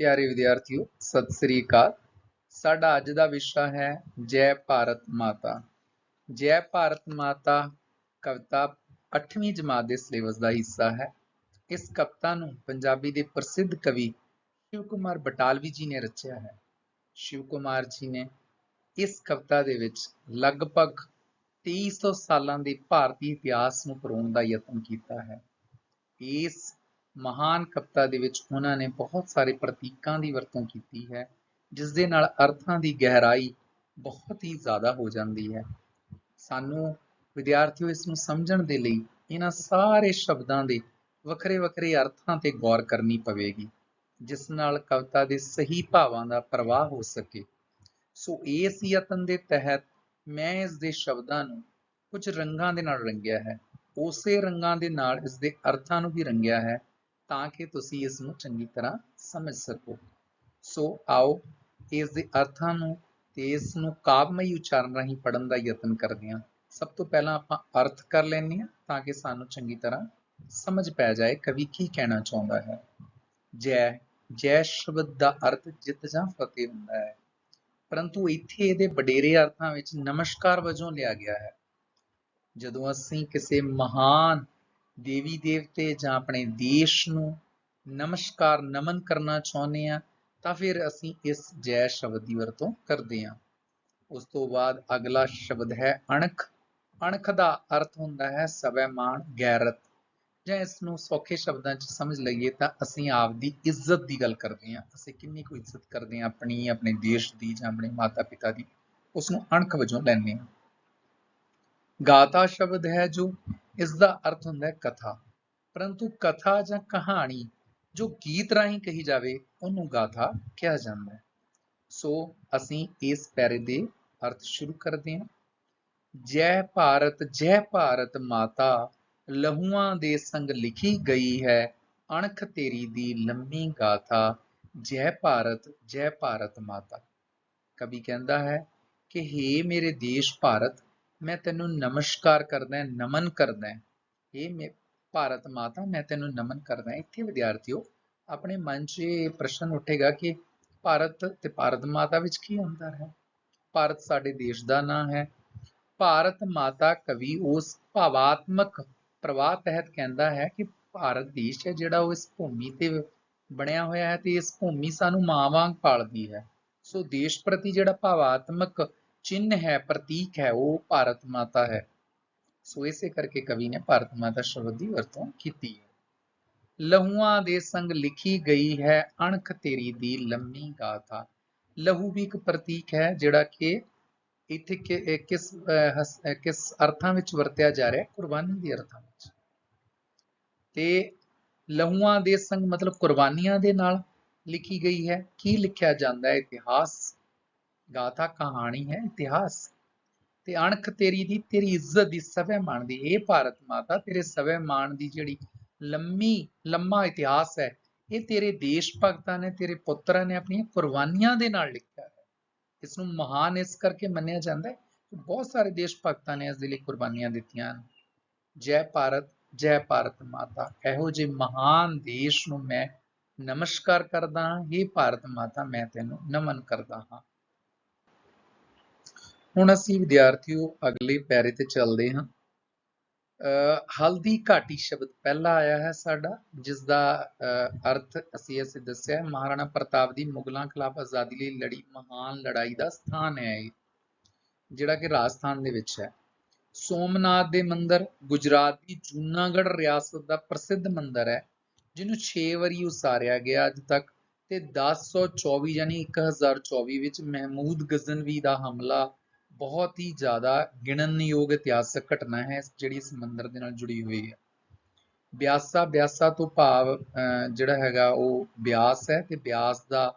ਪਿਆਰੇ ਵਿਦਿਆਰਥੀਓ, ਸਤਿ ਸ੍ਰੀ ਅਕਾਲ। ਸਾਡਾ ਅੱਜ ਦਾ ਵਿਸ਼ਾ ਹੈ ਜੈ ਭਾਰਤ ਮਾਤਾ। ਜੈ ਭਾਰਤ ਮਾਤਾ ਕਵਿਤਾ 8ਵੀਂ ਜਮਾਤ ਦੇ ਸਿਲੇਬਸ ਦਾ ਹਿੱਸਾ ਹੈ। ਇਸ ਕਵਿਤਾ ਨੂੰ ਪੰਜਾਬੀ ਦੇ ਪ੍ਰਸਿੱਧ ਕਵੀ ਸ਼ਿਵ ਕੁਮਾਰ ਬਟਾਲਵੀ ਜੀ ਨੇ ਰਚਿਆ ਹੈ। ਸ਼ਿਵ ਕੁਮਾਰ ਜੀ ਨੇ ਇਸ ਕਵਿਤਾ ਦੇ ਵਿੱਚ ਲਗਭਗ 2300 ਸਾਲਾਂ ਦੇ ਭਾਰਤੀ ਇਤਿਹਾਸ ਨੂੰ ਪਰੋਣ ਦਾ ਯਤਨ ਕੀਤਾ ਹੈ। ਇਸ ਮਹਾਨ ਕਵਿਤਾ ਦੇ ਵਿੱਚ ਉਹਨਾਂ ਨੇ ਬਹੁਤ ਸਾਰੇ ਪ੍ਰਤੀਕਾਂ ਦੀ ਵਰਤੋਂ ਕੀਤੀ ਹੈ ਜਿਸ ਦੇ ਨਾਲ ਅਰਥਾਂ ਦੀ ਗਹਿਰਾਈ ਬਹੁਤ ਹੀ ਜ਼ਿਆਦਾ ਹੋ ਜਾਂਦੀ ਹੈ। ਸਾਨੂੰ ਵਿਦਿਆਰਥੀਓ, ਇਸ ਨੂੰ ਸਮਝਣ ਦੇ ਲਈ ਇਹਨਾਂ ਸਾਰੇ ਸ਼ਬਦਾਂ ਦੇ ਵੱਖਰੇ ਵੱਖਰੇ ਅਰਥਾਂ ਤੇ ਗੌਰ ਕਰਨੀ ਪਵੇਗੀ, ਜਿਸ ਨਾਲ ਕਵਿਤਾ ਦੇ ਸਹੀ ਭਾਵਾਂ ਦਾ ਪ੍ਰਵਾਹ ਹੋ ਸਕੇ। ਸੋ ਇਸ ਯਤਨ ਦੇ ਤਹਿਤ ਮੈਂ ਇਸ ਦੇ ਸ਼ਬਦਾਂ ਨੂੰ ਕੁਝ ਰੰਗਾਂ ਦੇ ਨਾਲ ਰੰਗਿਆ ਹੈ। ਉਸੇ ਰੰਗਾਂ ਦੇ ਨਾਲ ਇਸ ਦੇ ਅਰਥਾਂ ਨੂੰ ਵੀ ਰੰਗਿਆ ਹੈ। ਤਾਂ ਕਿ ਤੁਸੀਂ ਇਸ ਨੂੰ ਚੰਗੀ ਤਰ੍ਹਾਂ ਸਮਝ ਸਕੋ। ਸੋ ਆਓ ਇਸ ਦੇ ਅਰਥਾਂ ਨੂੰ ਤੇ ਇਸ ਨੂੰ ਕਾਵਮਈ ਉਚਾਰਨ ਰਾਹੀਂ ਪੜਨ ਦਾ ਯਤਨ ਕਰਦੇ ਹਾਂ। ਸਭ ਤੋਂ ਪਹਿਲਾਂ ਆਪਾਂ ਅਰਥ ਕਰ ਲੈਂਦੇ ਹਾਂ ਤਾਂ ਕਿ ਸਾਨੂੰ ਚੰਗੀ ਤਰ੍ਹਾਂ ਸਮਝ ਪੈ ਜਾਏ, ਕਵੀ ਕੀ ਕਹਿਣਾ ਚਾਹੁੰਦਾ ਹੈ? ਜੈ ਜੈ ਸ਼ਬਦ ਦਾ ਅਰਥ ਜਿੱਤ ਜਾਂ ਫਤਿਹ ਹੁੰਦਾ ਹੈ। ਪਰੰਤੂ ਇੱਥੇ ਇਹਦੇ ਵਡੇਰੇ ਅਰਥਾਂ ਵਿੱਚ ਨਮਸਕਾਰ ਵਜੋਂ ਲਿਆ ਗਿਆ ਹੈ। ਜਦੋਂ ਅਸੀਂ ਕਿਸੇ ਮਹਾਨ ਦੇਵੀ ਦੇਵਤੇ ਜਾਂ ਆਪਣੇ ਦੇਸ਼ ਨੂੰ ਨਮਸਕਾਰ, ਨਮਨ ਕਰਨਾ ਚਾਹੁੰਦੇ ਹਾਂ, ਤਾਂ ਫਿਰ ਅਸੀਂ ਇਸ ਜੈ ਸ਼ਬਦ ਦੀ ਵਰਤੋਂ ਕਰਦੇ ਹਾਂ। ਉਸ ਤੋਂ ਬਾਅਦ ਅਗਲਾ ਸ਼ਬਦ ਹੈ ਅਣਖ। ਅਣਖ ਦਾ ਅਰਥ ਹੁੰਦਾ ਹੈ ਸਵੈਮਾਨ ਗੈਰਤ। ਜਾਂ ਇਸ ਨੂੰ ਸੌਖੇ ਸ਼ਬਦਾਂ 'ਚ ਸਮਝ ਲਈਏ ਤਾਂ ਅਸੀਂ ਆਪ ਦੀ ਇੱਜ਼ਤ ਦੀ ਗੱਲ ਕਰਦੇ ਹਾਂ। ਅਸੀਂ ਕਿੰਨੀ ਕੁ ਇੱਜ਼ਤ ਕਰਦੇ ਹਾਂ ਆਪਣੀ, ਆਪਣੇ ਦੇਸ਼ ਦੀ ਜਾਂ ਆਪਣੇ ਮਾਤਾ ਪਿਤਾ ਦੀ। ਉਸ ਨੂੰ ਅਣਖ ਵਜੋਂ ਲੈਂਦੇ ਹਾਂ। ਗਾਤਾ ਸ਼ਬਦ ਹੈ ਜੋ ਇਸ ਦਾ ਅਰਥ ਹੁੰਦਾ ਹੈ ਕਥਾ। ਪਰੰਤੂ ਕਥਾ ਜਾਂ ਕਹਾਣੀ ਜੋ ਗੀਤ ਰਾਹੀਂ ਕਹੀ ਜਾਵੇ, ਉਹਨੂੰ ਗਾਥਾ ਕਿਹਾ ਜਾਂਦਾ ਹੈ। ਸੋ ਅਸੀਂ ਇਸ ਪੈਰੇ ਦੇ ਅਰਥ ਸ਼ੁਰੂ ਕਰਦੇ ਹਾਂ। ਜੈ ਭਾਰਤ ਜੈ ਭਾਰਤ ਮਾਤਾ, ਲਹੂਆਂ ਦੇ ਸੰਗ ਲਿਖੀ ਗਈ ਹੈ, ਅਣਖ ਤੇਰੀ ਦੀ ਲੰਮੀ ਗਾਥਾ, ਜੈ ਭਾਰਤ ਜੈ ਭਾਰਤ ਮਾਤਾ। ਕਵੀ ਕਹਿੰਦਾ ਹੈ ਕਿ ਹੇ ਮੇਰੇ ਦੇਸ਼ ਭਾਰਤ ਮੈਂ ਤੈਨੂੰ ਨਮਸਕਾਰ ਕਰਦਾ ਨਮਨ ਕਰਦਾ ਇਹ ਮੇ ਭਾਰਤ ਮਾਤਾ, ਮੈਂ ਤੈਨੂੰ ਨਮਨ ਕਰਦਾ ਇੱਥੇ ਵਿਦਿਆਰਥੀਓ, ਆਪਣੇ ਮਨ 'ਚ ਇਹ ਪ੍ਰਸ਼ਨ ਉੱਠੇਗਾ ਕਿ ਭਾਰਤ ਤੇ ਭਾਰਤ ਮਾਤਾ ਵਿੱਚ ਕੀ ਹੁੰਦਾ ਹੈ? ਭਾਰਤ ਸਾਡੇ ਦੇਸ਼ ਦਾ ਨਾਂ ਹੈ। ਭਾਰਤ ਮਾਤਾ ਕਵੀ ਉਸ ਭਾਵਾਤਮਕ ਪ੍ਰਵਾਹ ਤਹਿਤ ਕਹਿੰਦਾ ਹੈ ਕਿ ਭਾਰਤ ਦੇਸ਼ ਹੈ ਜਿਹੜਾ ਉਹ ਇਸ ਭੂਮੀ ਤੇ ਬਣਿਆ ਹੋਇਆ ਹੈ ਤੇ ਇਸ ਭੂਮੀ ਸਾਨੂੰ ਮਾਂ ਵਾਂਗ ਪਾਲਦੀ ਹੈ। ਸੋ ਦੇਸ਼ ਪ੍ਰਤੀ ਜਿਹੜਾ ਭਾਵਾਤਮਕ ਚਿੰਨ ਹੈ, ਪ੍ਰਤੀਕ ਹੈ, ਉਹ ਭਾਰਤ ਮਾਤਾ ਹੈ। ਸੋ ਇਸੇ ਕਰਕੇ ਕਵੀ ਨੇ ਭਾਰਤ ਮਾਤਾ ਸ਼ਬਦ ਦੀ ਵਰਤੋਂ ਕੀਤੀ ਹੈ। ਲਹੂਆਂ ਦੇ ਸੰਗ ਲਿਖੀ ਗਈ ਹੈ, ਅਣਖ ਤੇਰੀ ਦੀ ਲੰਮੀ ਗਾਥਾ। ਲਹੂ ਵੀ ਇੱਕ ਪ੍ਰਤੀਕ ਹੈ, ਜਿਹੜਾ ਕਿ ਇੱਥੇ ਕਿਸ ਕਿਸ ਅਰਥਾਂ ਵਿੱਚ ਵਰਤਿਆ ਜਾ ਰਿਹਾ ਹੈ? ਕੁਰਬਾਨੀ ਦੇ ਅਰਥਾਂ ਵਿੱਚ। ਤੇ ਲਹੂਆਂ ਦੇ ਸੰਗ ਮਤਲਬ ਕੁਰਬਾਨੀਆਂ ਦੇ ਨਾਲ ਲਿਖੀ ਗਈ ਹੈ। ਕੀ ਲਿਖਿਆ ਜਾਂਦਾ ਹੈ? ਇਤਿਹਾਸ ਗਾਥਾ ਕਹਾਣੀ ਹੈ ਇਤਿਹਾਸ। ਤੇ ਅਣਖ ਤੇਰੀ ਦੀ, ਤੇਰੀ ਇੱਜ਼ਤ ਦੀ ਸਵੈ ਮਾਣ ਦੀ, ਇਹ ਭਾਰਤ ਮਾਤਾ ਤੇਰੇ ਸਵੈ ਮਾਣ ਦੀ ਜਿਹੜੀ ਲੰਮੀ, ਲੰਮਾ ਇਤਿਹਾਸ ਹੈ, ਇਹ ਤੇਰੇ ਦੇਸ਼ ਭਗਤਾਂ ਨੇ, ਤੇਰੇ ਪੁੱਤਰਾਂ ਨੇ ਆਪਣੀਆਂ ਕੁਰਬਾਨੀਆਂ ਦੇ ਨਾਲ ਲਿਖਿਆ ਹੈ। ਇਸ ਨੂੰ ਮਹਾਨ ਇਸ ਕਰਕੇ ਮੰਨਿਆ ਜਾਂਦਾ ਹੈ ਕਿ ਬਹੁਤ ਸਾਰੇ ਦੇਸ਼ ਭਗਤਾਂ ਨੇ ਇਸ ਦੇ ਲਈ ਕੁਰਬਾਨੀਆਂ ਦਿੱਤੀਆਂ ਹਨ। ਜੈ ਭਾਰਤ ਜੈ ਭਾਰਤ ਮਾਤਾ, ਇਹੋ ਜਿਹੇ ਮਹਾਨ ਦੇਸ਼ ਨੂੰ ਮੈਂ ਨਮਸਕਾਰ ਕਰਦਾ ਹਾਂ ਇਹ ਭਾਰਤ ਮਾਤਾ, ਮੈਂ ਤੈਨੂੰ ਨਮਨ ਕਰਦਾ ਹਾਂ। ਹੁਣ ਅਸੀਂ ਵਿਦਿਆਰਥੀਓ ਅਗਲੇ ਪੈਰੇ ਤੇ ਚੱਲਦੇ ਹਾਂ। ਹਲਦੀ ਘਾਟੀ ਸ਼ਬਦ ਪਹਿਲਾ ਆਇਆ ਹੈ ਸਾਡਾ ਜਿਸ ਦਾ ਅਰਥ ਅਸੀਂ ਅਸੀਂ ਦੱਸਿਆ ਮਹਾਰਾਣਾ ਪ੍ਰਤਾਪ ਦੀ ਮੁਗਲਾਂ ਖਿਲਾਫ ਆਜ਼ਾਦੀ ਲਈ ਲੜੀ, ਮਹਾਨ ਲੜਾਈ ਦਾ ਸਥਾਨ ਹੈ ਇਹ, ਜਿਹੜਾ ਕਿ ਰਾਜਸਥਾਨ ਦੇ ਵਿੱਚ ਹੈ। ਸੋਮਨਾਥ ਦੇ ਮੰਦਿਰ, ਗੁਜਰਾਤ ਦੀ ਜੂਨਾਗੜ੍ਹ ਰਿਆਸਤ ਦਾ ਪ੍ਰਸਿੱਧ ਮੰਦਿਰ ਹੈ, ਜਿਹਨੂੰ 6 ਵਾਰੀ ਉਸਾਰਿਆ ਗਿਆ ਅੱਜ ਤੱਕ, ਤੇ 1024 ਯਾਨੀ 1024 ਵਿੱਚ ਮਹਿਮੂਦ ਗਜ਼ਨਵੀ ਦਾ ਹਮਲਾ ਬਹੁਤ ਹੀ ਜ਼ਿਆਦਾ ਗਿਣਨਯੋਗ ਇਤਿਹਾਸਕ ਘਟਨਾ ਹੈ, ਜਿਹੜੀ ਇਸ ਮੰਦਿਰ ਦੇ ਨਾਲ ਜੁੜੀ ਹੋਈ ਹੈ। ਬਿਆਸਾ ਬਿਆਸਾ ਤੋਂ ਭਾਵ ਜਿਹੜਾ ਹੈਗਾ ਉਹ ਬਿਆਸ ਹੈ ਤੇ ਬਿਆਸ ਦਾ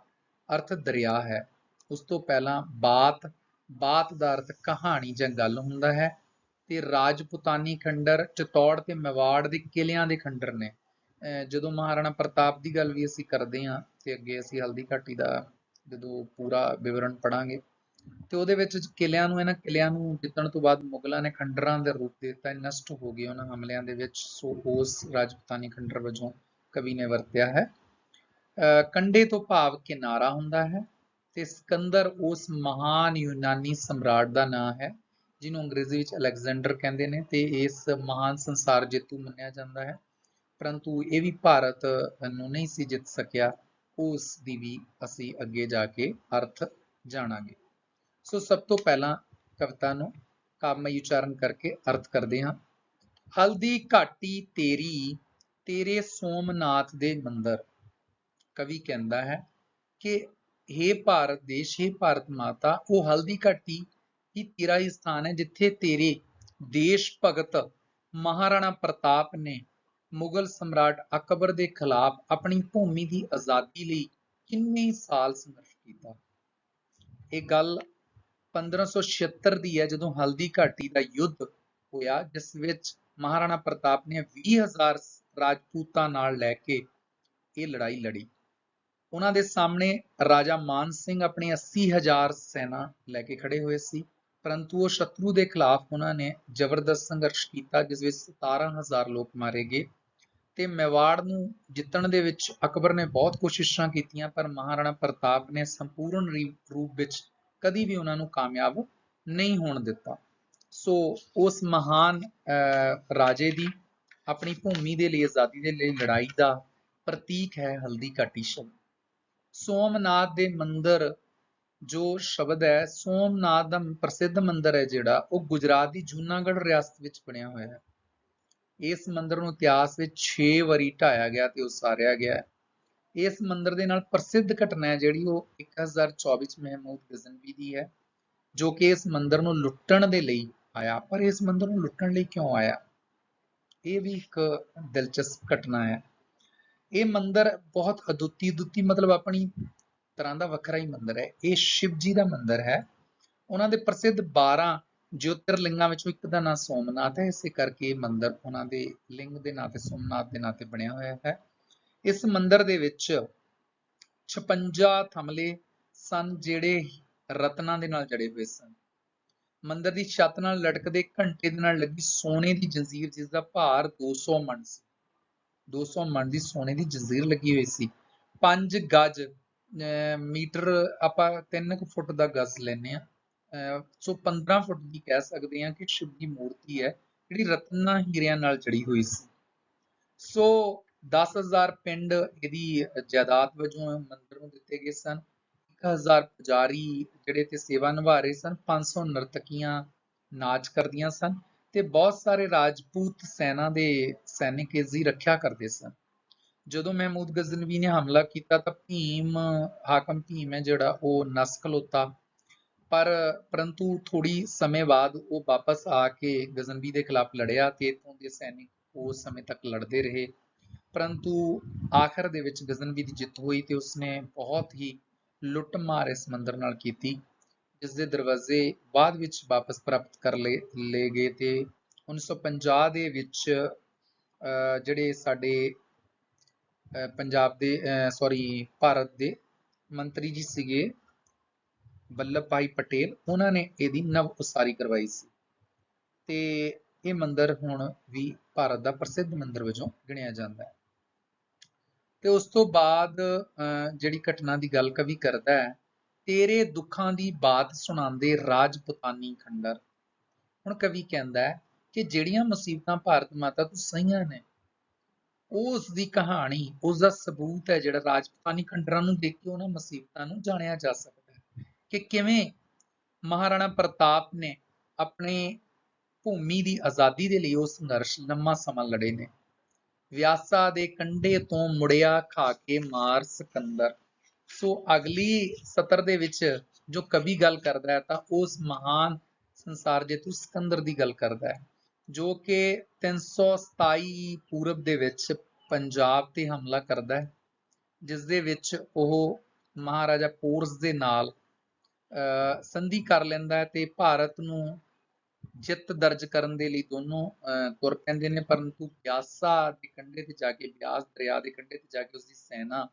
ਅਰਥ ਦਰਿਆ ਹੈ। ਉਸ ਤੋਂ ਪਹਿਲਾਂ ਬਾਤ ਬਾਤ ਦਾ ਅਰਥ ਕਹਾਣੀ ਜਾਂ ਗੱਲ ਹੁੰਦਾ ਹੈ ਤੇ ਰਾਜਪੂਤਾਨੀ ਖੰਡਰ, ਚਤੌੜ ਤੇ ਮੇਵਾੜ ਦੇ ਕਿਲਿਆਂ ਦੇ ਖੰਡਰ ਨੇ। ਜਦੋਂ ਮਹਾਰਾਣਾ ਪ੍ਰਤਾਪ ਦੀ ਗੱਲ ਵੀ ਅਸੀਂ ਕਰਦੇ ਹਾਂ ਤੇ ਅੱਗੇ ਅਸੀਂ ਹਲਦੀ ਘਾਟੀ ਦਾ ਜਦੋਂ ਪੂਰਾ ਵਿਵਰਣ ਪੜਾਂਗੇ ਤੇ ਉਹਦੇ ਵਿੱਚ ਕਿਲਿਆਂ ਨੂੰ, ਇਹਨਾਂ ਕਿਲਿਆਂ ਨੂੰ ਜਿੱਤਣ ਤੋਂ ਬਾਅਦ ਮੁਗਲਾਂ ਨੇ ਖੰਡਰਾਂ ਦੇ ਰੂਪ ਦੇ ਦਿੱਤਾ ਨਸ਼ਟ ਹੋ ਗਏ ਉਹਨਾਂ ਹਮਲਿਆਂ ਦੇ ਵਿੱਚ, ਸੋ ਉਸ ਰਾਜਪੂਤਾਨੀ ਖੰਡਰ ਵਜੋਂ ਕਵੀ ਨੇ ਵਰਤਿਆ ਹੈ। ਅਹ ਕੰਢੇ ਤੋਂ ਭਾਵ ਕਿਨਾਰਾ ਹੁੰਦਾ ਹੈ ਤੇ ਸਿਕੰਦਰ ਉਸ ਮਹਾਨ ਯੂਨਾਨੀ ਸਮਰਾਟ ਦਾ ਨਾਮ ਹੈ, ਜਿਹਨੂੰ ਅੰਗਰੇਜ਼ੀ ਵਿੱਚ ਅਲੈਗਜ਼ੈਂਡਰ ਕਹਿੰਦੇ ਨੇ ਤੇ ਇਸ ਮਹਾਨ ਸੰਸਾਰ ਜੇਤੂ ਮੰਨਿਆ ਜਾਂਦਾ ਹੈ। ਪਰੰਤੂ ਇਹ ਵੀ ਭਾਰਤ ਨੂੰ ਨਹੀਂ ਸੀ ਜਿੱਤ ਸਕਿਆ, ਉਸ ਦੀ ਵੀ ਅਸੀਂ ਅੱਗੇ ਜਾ ਕੇ ਅਰਥ ਜਾਣਾਂਗੇ। ਸੋ ਸਭ ਤੋਂ ਪਹਿਲਾਂ ਕਵਿਤਾ ਨੂੰ ਕਾਮਈ ਉਚਾਰਨ ਕਰਕੇ ਅਰਥ ਕਰਦੇ ਹਾਂ। ਹਲਦੀ ਘਾਟੀ ਤੇਰੀ, ਤੇਰੇ ਸੋਮਨਾਥ ਦੇ ਮੰਦਰ। ਕਵੀ ਕਹਿੰਦਾ ਹੈ ਕਿ हे ਭਾਰਤ ਦੇਸ਼ हे ਭਾਰਤ ਮਾਤਾ, ਉਹ ਹਲਦੀ ਘਾਟੀ ਹੀ ਤੇਰਾ ਹੀ ਸਥਾਨ ਹੈ, ਜਿੱਥੇ ਤੇਰੇ ਦੇਸ਼ ਭਗਤ ਮਹਾਰਾਣਾ ਪ੍ਰਤਾਪ ਨੇ ਮੁਗਲ ਸਮਰਾਟ ਅਕਬਰ ਦੇ ਖਿਲਾਫ ਆਪਣੀ ਭੂਮੀ ਦੀ ਆਜ਼ਾਦੀ ਲਈ ਕਿੰਨੇ ਸਾਲ ਸੰਘਰਸ਼ ਕੀਤਾ। ਇਹ ਗੱਲ 1576 ਦੀ ਹੈ, ਜਦੋਂ ਹਲਦੀ ਘਾਟੀ ਦਾ ਯੁੱਧ ਹੋਇਆ, ਜਿਸ ਵਿੱਚ ਮਹਾਰਾਣਾ ਪ੍ਰਤਾਪ ਨੇ 20000 ਰਾਜਪੂਤਾਂ ਨਾਲ ਲੈ ਕੇ ਇਹ ਲੜਾਈ ਲੜੀ। ਉਹਨਾਂ ਦੇ ਸਾਹਮਣੇ ਰਾਜਾ ਮਾਨ ਸਿੰਘ ਆਪਣੀ 80000 ਸੈਨਾ ਲੈ ਕੇ ਖੜੇ ਹੋਏ ਸੀ, ਪਰੰਤੂ ਉਹ ਸ਼ਤਰੂ ਦੇ ਖਿਲਾਫ ਉਹਨਾਂ ਨੇ ਜ਼ਬਰਦਸਤ ਸੰਘਰਸ਼ ਕੀਤਾ, ਜਿਸ ਵਿੱਚ 17000 ਲੋਕ ਮਾਰੇ ਗਏ। ਤੇ ਮੇਵਾੜ ਨੂੰ ਜਿੱਤਣ ਦੇ ਵਿੱਚ ਅਕਬਰ ਨੇ ਬਹੁਤ ਕੋਸ਼ਿਸ਼ਾਂ ਕੀਤੀਆਂ, ਪਰ ਮਹਾਰਾਣਾ ਪ੍ਰਤਾਪ ਨੇ ਸੰਪੂਰਨ ਰੀ- ਰੂਪ ਵਿੱਚ ਕਦੀ ਵੀ ਉਹਨਾਂ ਨੂੰ ਕਾਮਯਾਬ ਨਹੀਂ ਹੋਣ ਦਿੱਤਾ। ਸੋ ਉਸ ਮਹਾਨ ਅਹ, ਰਾਜੇ ਦੀ ਆਪਣੀ ਭੂਮੀ ਦੇ ਲਈ ਆਜ਼ਾਦੀ ਦੇ ਲਈ ਲੜਾਈ ਦਾ ਪ੍ਰਤੀਕ ਹੈ ਹਲਦੀ ਘਾਟੀ ਸ਼ਬਦ ਸੋਮਨਾਥ ਦੇ ਮੰਦਰ ਜੋ ਸ਼ਬਦ ਹੈ ਸੋਮਨਾਥ ਦਾ ਪ੍ਰਸਿੱਧ ਮੰਦਰ ਹੈ ਜਿਹੜਾ ਉਹ ਗੁਜਰਾਤ ਦੀ ਜੂਨਾਗੜ੍ਹ ਰਿਆਸਤ ਵਿੱਚ ਬਣਿਆ ਹੋਇਆ ਹੈ। ਇਸ ਮੰਦਰ ਨੂੰ ਇਤਿਹਾਸ ਵਿੱਚ 6 ਵਾਰੀ ਢਾਇਆ ਗਿਆ ਤੇ ਉਸਾਰਿਆ ਗਿਆ ਹੈ। ਇਸ ਮੰਦਿਰ ਦੇ ਨਾਲ ਪ੍ਰਸਿੱਧ ਘਟਨਾ ਹੈ ਜਿਹੜੀ ਉਹ 1024 ਚ ਮਹਿਮੂਦ ਗਜ਼ਨਵੀ ਦੀ ਹੈ, ਜੋ ਕਿ ਇਸ ਮੰਦਿਰ ਨੂੰ ਲੁੱਟਣ ਦੇ ਲਈ ਆਇਆ। ਪਰ ਇਸ ਮੰਦਿਰ ਨੂੰ ਲੁੱਟਣ ਲਈ ਕਿਉਂ ਆਇਆ? ਇਹ ਵੀ ਇੱਕ ਦਿਲਚਸਪ ਘਟਨਾ ਹੈ। ਇਹ ਮੰਦਿਰ ਬਹੁਤ ਅਦੁੱਤੀ ਦੁੱਤੀ ਮਤਲਬ ਆਪਣੀ ਤਰ੍ਹਾਂ ਦਾ ਵੱਖਰਾ ਹੀ ਮੰਦਿਰ ਹੈ। ਇਹ ਸ਼ਿਵ ਜੀ ਦਾ ਮੰਦਿਰ ਹੈ। ਉਹਨਾਂ ਦੇ ਪ੍ਰਸਿੱਧ 12 ਜੋਤਿਰਲਿੰਗਾਂ ਵਿੱਚੋਂ ਇੱਕ ਦਾ ਨਾਮ ਸੋਮਨਾਥ ਹੈ। ਇਸੇ ਕਰਕੇ ਇਹ ਮੰਦਿਰ ਉਹਨਾਂ ਦੇ ਲਿੰਗ ਦੇ ਨਾਂ ਤੇ ਸੋਮਨਾਥ ਦੇ ਨਾਂ ਤੇ ਬਣਿਆ ਹੋਇਆ ਹੈ। ਇਸ ਮੰਦਿਰ ਦੇ ਵਿੱਚ 56 ਥਮਲੇ ਸਨ ਜਿਹੜੇ ਰਤਨਾਂ ਦੇ ਨਾਲ ਜੜੇ ਹੋਏ ਸਨ। ਮੰਦਿਰ ਦੀ ਛੱਤ ਨਾਲ ਲਟਕਦੇ ਘੰਟੇ ਦੇ ਨਾਲ ਲੱਗੀ ਸੋਨੇ ਦੀ ਜੰਜੀਰ, ਜਿਸ ਦਾ ਭਾਰ 200 ਮਣ ਸੀ। 200 ਮਣ ਦੀ ਸੋਨੇ ਦੀ ਜੰਜੀਰ ਲੱਗੀ ਹੋਈ ਸੀ। 5 ਗਜ, ਅਹ ਮੀਟਰ ਆਪਾਂ 3 ਕੁ ਫੁੱਟ ਦਾ ਗਜ਼ ਲੈਨੇ ਆ ਸੋ 15 ਫੁੱਟ ਦੀ ਕਹਿ ਸਕਦੇ ਹਾਂ ਕਿ ਸ਼ਿਵ ਦੀ ਮੂਰਤੀ ਹੈ, ਜਿਹੜੀ ਰਤਨਾਂ ਹੀਰਿਆਂ ਨਾਲ ਜੜੀ ਹੋਈ ਸੀ। ਸੋ 10000 ਪਿੰਡ ਇਹਦੀ ਜਾਇਦਾਦ ਵਜੋਂ ਮੰਦਰ ਨੂੰ ਦਿੱਤੇ ਗਏ ਸਨ। 1000 ਪੁਜਾਰੀ ਜਿਹੜੇ ਤੇ ਸੇਵਾ ਨਿਭਾ ਰਹੇ ਸਨ। 500 ਨਰਤਕੀਆਂ ਨਾਚ ਕਰਦੀਆਂ ਸਨ ਤੇ ਬਹੁਤ ਸਾਰੇ ਰਾਜਪੂਤ ਸੈਨਾ ਦੇ ਸੈਨਿਕ ਇਸ ਦੀ ਰੱਖਿਆ ਕਰਦੇ ਸਨ। ਜਦੋਂ ਮਹਿਮੂਦ ਗਜ਼ਨਵੀ ਨੇ ਹਮਲਾ ਕੀਤਾ ਤਾਂ ਭੀਮ, ਹਾਕਮ ਭੀਮ ਹੈ ਜਿਹੜਾ, ਉਹ ਨਸ ਖਲੋਤਾ। ਪਰ ਪਰੰਤੂ ਥੋੜੀ ਸਮੇਂ ਬਾਅਦ ਉਹ ਵਾਪਸ ਆ ਕੇ ਗਜ਼ਨਵੀ ਦੇ ਖਿਲਾਫ ਲੜਿਆ ਤੇ ਇਥੋਂ ਦੇ ਸੈਨਿਕ ਉਸ ਸਮੇਂ ਤੱਕ ਲੜਦੇ ਰਹੇ। ਪਰੰਤੂ ਆਖਰ ਦੇ ਵਿੱਚ ਗਜ਼ਨਵੀ ਦੀ ਜਿੱਤ ਹੋਈ ਤੇ ਉਸਨੇ ਬਹੁਤ ਹੀ ਲੁੱਟਮਾਰ ਇਸ ਮੰਦਰ ਨਾਲ ਕੀਤੀ ਜਿਸ ਦੇ ਦਰਵਾਜ਼ੇ ਬਾਅਦ ਵਿੱਚ ਵਾਪਸ ਪ੍ਰਾਪਤ ਕਰ ਲਏ ਲਏ ਗਏ ਤੇ 1950 ਦੇ ਵਿੱਚ ਅਹ, ਜਿਹੜੇ ਸਾਡੇ ਪੰਜਾਬ ਦੇ ਸੌਰੀ ਭਾਰਤ ਦੇ ਮੰਤਰੀ ਜੀ ਸੀਗੇ ਵੱਲਭ ਭਾਈ ਪਟੇਲ ਉਹਨਾਂ ਨੇ ਇਹਦੀ ਨਵ ਉਸਾਰੀ ਕਰਵਾਈ ਸੀ। ਤੇ ਇਹ ਮੰਦਿਰ ਹੁਣ ਵੀ ਭਾਰਤ ਦਾ ਪ੍ਰਸਿੱਧ ਮੰਦਿਰ ਵਜੋਂ ਗਿਣਿਆ ਜਾਂਦਾ ਹੈ। ਤੇ ਉਸ ਤੋਂ ਬਾਅਦ ਅਹ, ਜਿਹੜੀ ਘਟਨਾ ਦੀ ਗੱਲ ਕਵੀ ਕਰਦਾ ਹੈ ਤੇਰੇ ਦੁੱਖਾਂ ਦੀ ਬਾਤ ਸੁਣਾਉਂਦੇ ਰਾਜਪੁਤਾਨੀ ਖੰਡਰ। ਹੁਣ ਕਵੀ ਕਹਿੰਦਾ ਹੈ ਕਿ ਜਿਹੜੀਆਂ ਮੁਸੀਬਤਾਂ ਭਾਰਤ ਮਾਤਾ ਤੋਂ ਸਹੀਆਂ ਨੇ ਉਹ ਉਸ ਦੀ ਕਹਾਣੀ ਉਸ ਦਾ ਸਬੂਤ ਹੈ ਜਿਹੜਾ ਰਾਜਪੂਤਾਨੀ ਖੰਡਰਾਂ ਨੂੰ ਦੇਖ ਕੇ ਉਹਨਾਂ ਮੁਸੀਬਤਾਂ ਨੂੰ ਜਾਣਿਆ ਜਾ ਸਕਦਾ ਹੈ ਕਿ ਕਿਵੇਂ ਮਹਾਰਾਣਾ ਪ੍ਰਤਾਪ ਨੇ ਆਪਣੇ ਭੂਮੀ ਦੀ ਆਜ਼ਾਦੀ ਦੇ ਲਈ ਉਹ ਸੰਘਰਸ਼ ਲੰਮਾ ਸਮਾਂ ਲੜੇ ਨੇ। ਵਿਆਸਾ ਦੇ ਕੰਢੇ ਤੋਂ ਮੁੜਿਆ ਖਾ ਕੇ ਮਾਰ ਸਿਕੰਦਰ। ਸੋ ਅਗਲੀ ਸਤਰ ਦੇ ਵਿੱਚ ਜੋ ਕਵੀ ਗੱਲ ਕਰਦਾ ਹੈ ਤਾਂ ਉਸ ਮਹਾਨ ਸੰਸਾਰ ਜੇਤੂ ਸਿਕੰਦਰ ਦੀ ਗੱਲ ਕਰਦਾ ਹੈ ਜੋ ਕਿ 327 ਪੂਰਬ ਦੇ ਵਿੱਚ ਪੰਜਾਬ ਤੇ ਹਮਲਾ ਕਰਦਾ ਹੈ ਜਿਸ ਦੇ ਵਿੱਚ ਉਹ ਮਹਾਰਾਜਾ ਪੋਰਸ ਦੇ ਨਾਲ ਅਹ, ਸੰਧੀ ਕਰ ਲੈਂਦਾ ਹੈ ਤੇ ਭਾਰਤ ਨੂੰ ਜਿੱਤ ਦਰਜ ਕਰਨ ਦੇ ਲਈ ਦੋਨੋਂ ਅਹ, ਤੁਰ ਪੈਂਦੇ ਨੇ ਪਰੰਤੂ ਬਿਆਸਾ ਦੇ ਕੰਢੇ ਤੇ ਜਾ ਕੇ ਬਿਆਸ ਦਰਿਆ ਦੇ ਕੰਢੇ ਤੇ ਜਾ ਕੇ ਉਸਦੀ ਸੈਨਾ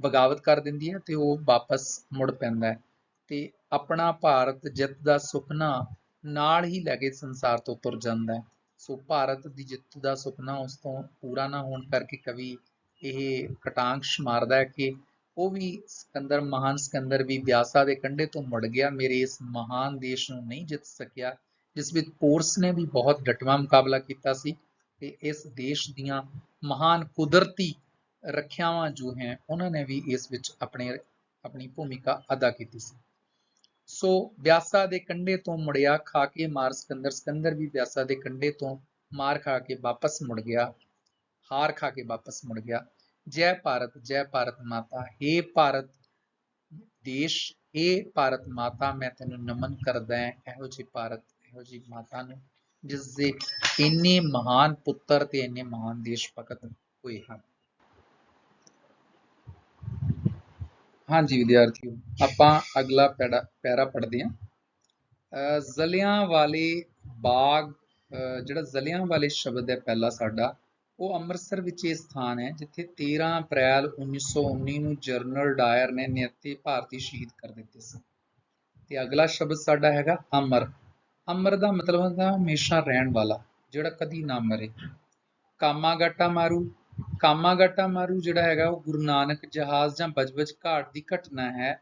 ਬਗਾਵਤ ਕਰ ਦਿੰਦੀ ਹੈ ਤੇ ਉਹ ਵਾਪਸ ਮੁੜ ਪੈਂਦਾ ਹੈ। ਤੇ ਆਪਣਾ ਭਾਰਤ ਜਿੱਤ ਦਾ ਸੁਪਨਾ ਨਾਲ ਹੀ ਲੈ ਕੇ ਸੰਸਾਰ ਤੋਂ ਤੁਰ ਜਾਂਦਾ ਹੈ। ਸੋ ਭਾਰਤ ਦੀ ਜਿੱਤ ਦਾ ਸੁਪਨਾ ਉਸ ਤੋਂ ਪੂਰਾ ਨਾ ਹੋਣ ਕਰਕੇ ਕਵੀ ਇਹ ਕਟਾਂਸ਼ ਮਾਰਦਾ ਹੈ ਕਿ ਉਹ ਵੀ ਸਿਕੰਦਰ ਮਹਾਨ ਸਿਕੰਦਰ ਵੀ ਬਿਆਸਾ ਦੇ ਕੰਢੇ ਤੋਂ ਮੁੜ ਗਿਆ ਮੇਰੇ ਇਸ ਮਹਾਨ ਦੇਸ਼ ਨੂੰ ਨਹੀਂ ਜਿੱਤ ਸਕਿਆ। ਜਿਸ ਵਿੱਚ ਪੋਰਸ ਨੇ ਵੀ ਬਹੁਤ ਡਟਵਾਂ ਮੁਕਾਬਲਾ ਕੀਤਾ ਸੀ ਤੇ ਇਸ ਦੇਸ਼ ਦੀਆਂ ਮਹਾਨ ਕੁਦਰਤੀ ਰੱਖਿਆਵਾਂ ਜੋ ਹੈ, ਉਹਨਾਂ ਨੇ ਵੀ ਇਸ ਵਿੱਚ ਆਪਣੇ, ਆਪਣੀ ਭੂਮਿਕਾ ਅਦਾ ਕੀਤੀ ਸੀ। ਸੋ ਬਿਆਸਾ ਦੇ ਕੰਢੇ ਤੋਂ ਮੁੜਿਆ ਖਾ ਕੇ ਮਾਰ ਸਿਕੰਦਰ ਸਿਕੰਦਰ ਵੀ ਵਿਆਸਾ ਦੇ ਕੰਢੇ ਤੋਂ ਮਾਰ ਖਾ ਕੇ ਵਾਪਸ ਮੁੜ ਗਿਆ, ਹਾਰ ਖਾ ਕੇ ਵਾਪਸ ਮੁੜ ਗਿਆ। ਜੈ ਭਾਰਤ ਜੈ ਭਾਰਤ ਮਾਤਾ हे ਭਾਰਤ ਦੇਸ਼ ਇਹ ਭਾਰਤ ਮਾਤਾ, ਮੈਂ ਤੈਨੂੰ ਨਮਨ ਕਰਦਾ ਹਾਂ, ਇਹੋ ਜਿਹੇ ਭਾਰਤ ਇਹੋ ਜਿਹੀ ਮਾਤਾ ਨੂੰ ਜਿਸ ਦੇ ਇੰਨੇ ਮਹਾਨ ਪੁੱਤਰ ਤੇ ਇੰਨੇ ਮਹਾਨ ਦੇਸ਼ ਭਗਤ ਹੋਏ ਹਨ। ਹਾਂਜੀ ਵਿਦਿਆਰਥੀਓ, ਆਪਾਂ ਅਗਲਾ ਪੈਰਾ ਪੜ੍ਹਦੇ ਹਾਂ। ਜ਼ਲਿਆਂ ਵਾਲੇ ਬਾਗ, ਅਹ ਜਿਹੜਾ ਜ਼ਲਿਆਂ ਵਾਲੇ ਸ਼ਬਦ ਹੈ ਪਹਿਲਾ ਸਾਡਾ, ਉਹ ਅੰਮ੍ਰਿਤਸਰ ਵਿੱਚ ਇਹ ਸਥਾਨ ਹੈ, ਜਿੱਥੇ 13 ਅਪ੍ਰੈਲ 1919 ਨੂੰ ਜਨਰਲ ਡਾਇਰ ਨੇ ਨਿਹੱਥੇ ਭਾਰਤੀ ਸ਼ਹੀਦ ਕਰ ਦਿੱਤੇ ਸੀ। ਤੇ ਅਗਲਾ ਸ਼ਬਦ ਸਾਡਾ ਹੈਗਾ ਅਮਰ। ਅਮਰ ਦਾ ਮਤਲਬ ਹੁੰਦਾ ਹਮੇਸ਼ਾ ਰਹਿਣ ਵਾਲਾ, ਜਿਹੜਾ ਕਦੀ ਨਾ ਮਰੇ। ਕਾਮਾ ਗਾਟਾ ਮਾਰੂ ਕਾਮਾ ਗਾਟਾ ਮਾਰੂ ਜਿਹੜਾ ਹੈਗਾ ਉਹ ਗੁਰੂ ਨਾਨਕ ਜਹਾਜ਼ ਜਾਂ ਬਜਬਜ ਘਾਟ ਦੀ ਘਟਨਾ ਹੈ,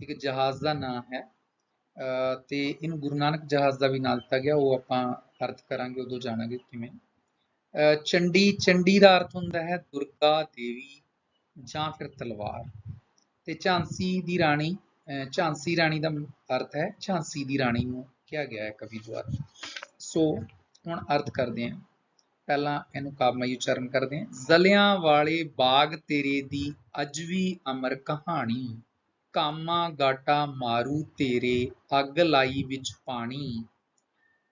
ਇੱਕ ਜਹਾਜ਼ ਦਾ ਨਾਮ ਹੈ। ਅਹ ਤੇ ਇਹਨੂੰ ਗੁਰੂ ਨਾਨਕ ਜਹਾਜ਼ ਦਾ ਵੀ ਨਾਂ ਦਿੱਤਾ ਗਿਆ, ਉਹ ਆਪਾਂ ਅਰਥ ਕਰਾਂਗੇ, ਉਦੋਂ ਜਾਣਾਂਗੇ ਕਿਵੇਂ। ਅਹ ਚੰਡੀ ਚੰਡੀ ਦਾ ਅਰਥ ਹੁੰਦਾ ਹੈ ਦੁਰਗਾ ਦੇਵੀ ਜਾਂ ਫਿਰ ਤਲਵਾਰ। ਤੇ ਝਾਂਸੀ ਦੀ ਰਾਣੀ ਝਾਂਸੀ ਰਾਣੀ ਦਾ ਅਰਥ ਹੈ, ਝਾਂਸੀ ਦੀ ਰਾਣੀ ਨੂੰ ਕਿਹਾ ਗਿਆ ਹੈ ਕਵੀ ਦੁਆਰਾ। ਸੋ ਹੁਣ ਅਰਥ ਕਰਦੇ ਹਾਂ। ਪਹਿਲਾਂ ਇਹਨੂੰ ਕਾਵਮਈ ਉਚਾਰਨ ਕਰਦੇ ਹਾਂ। ਜ਼ਲਿਆਂ ਵਾਲੇ ਬਾਗ ਤੇਰੇ ਦੀ ਅੱਜ ਵੀ ਅਮਰ ਕਹਾਣੀ। ਕਾਮਾ ਗਾਟਾ ਮਾਰੂ ਤੇਰੇ ਅੱਗ ਲਾਈ ਵਿੱਚ ਪਾਣੀ।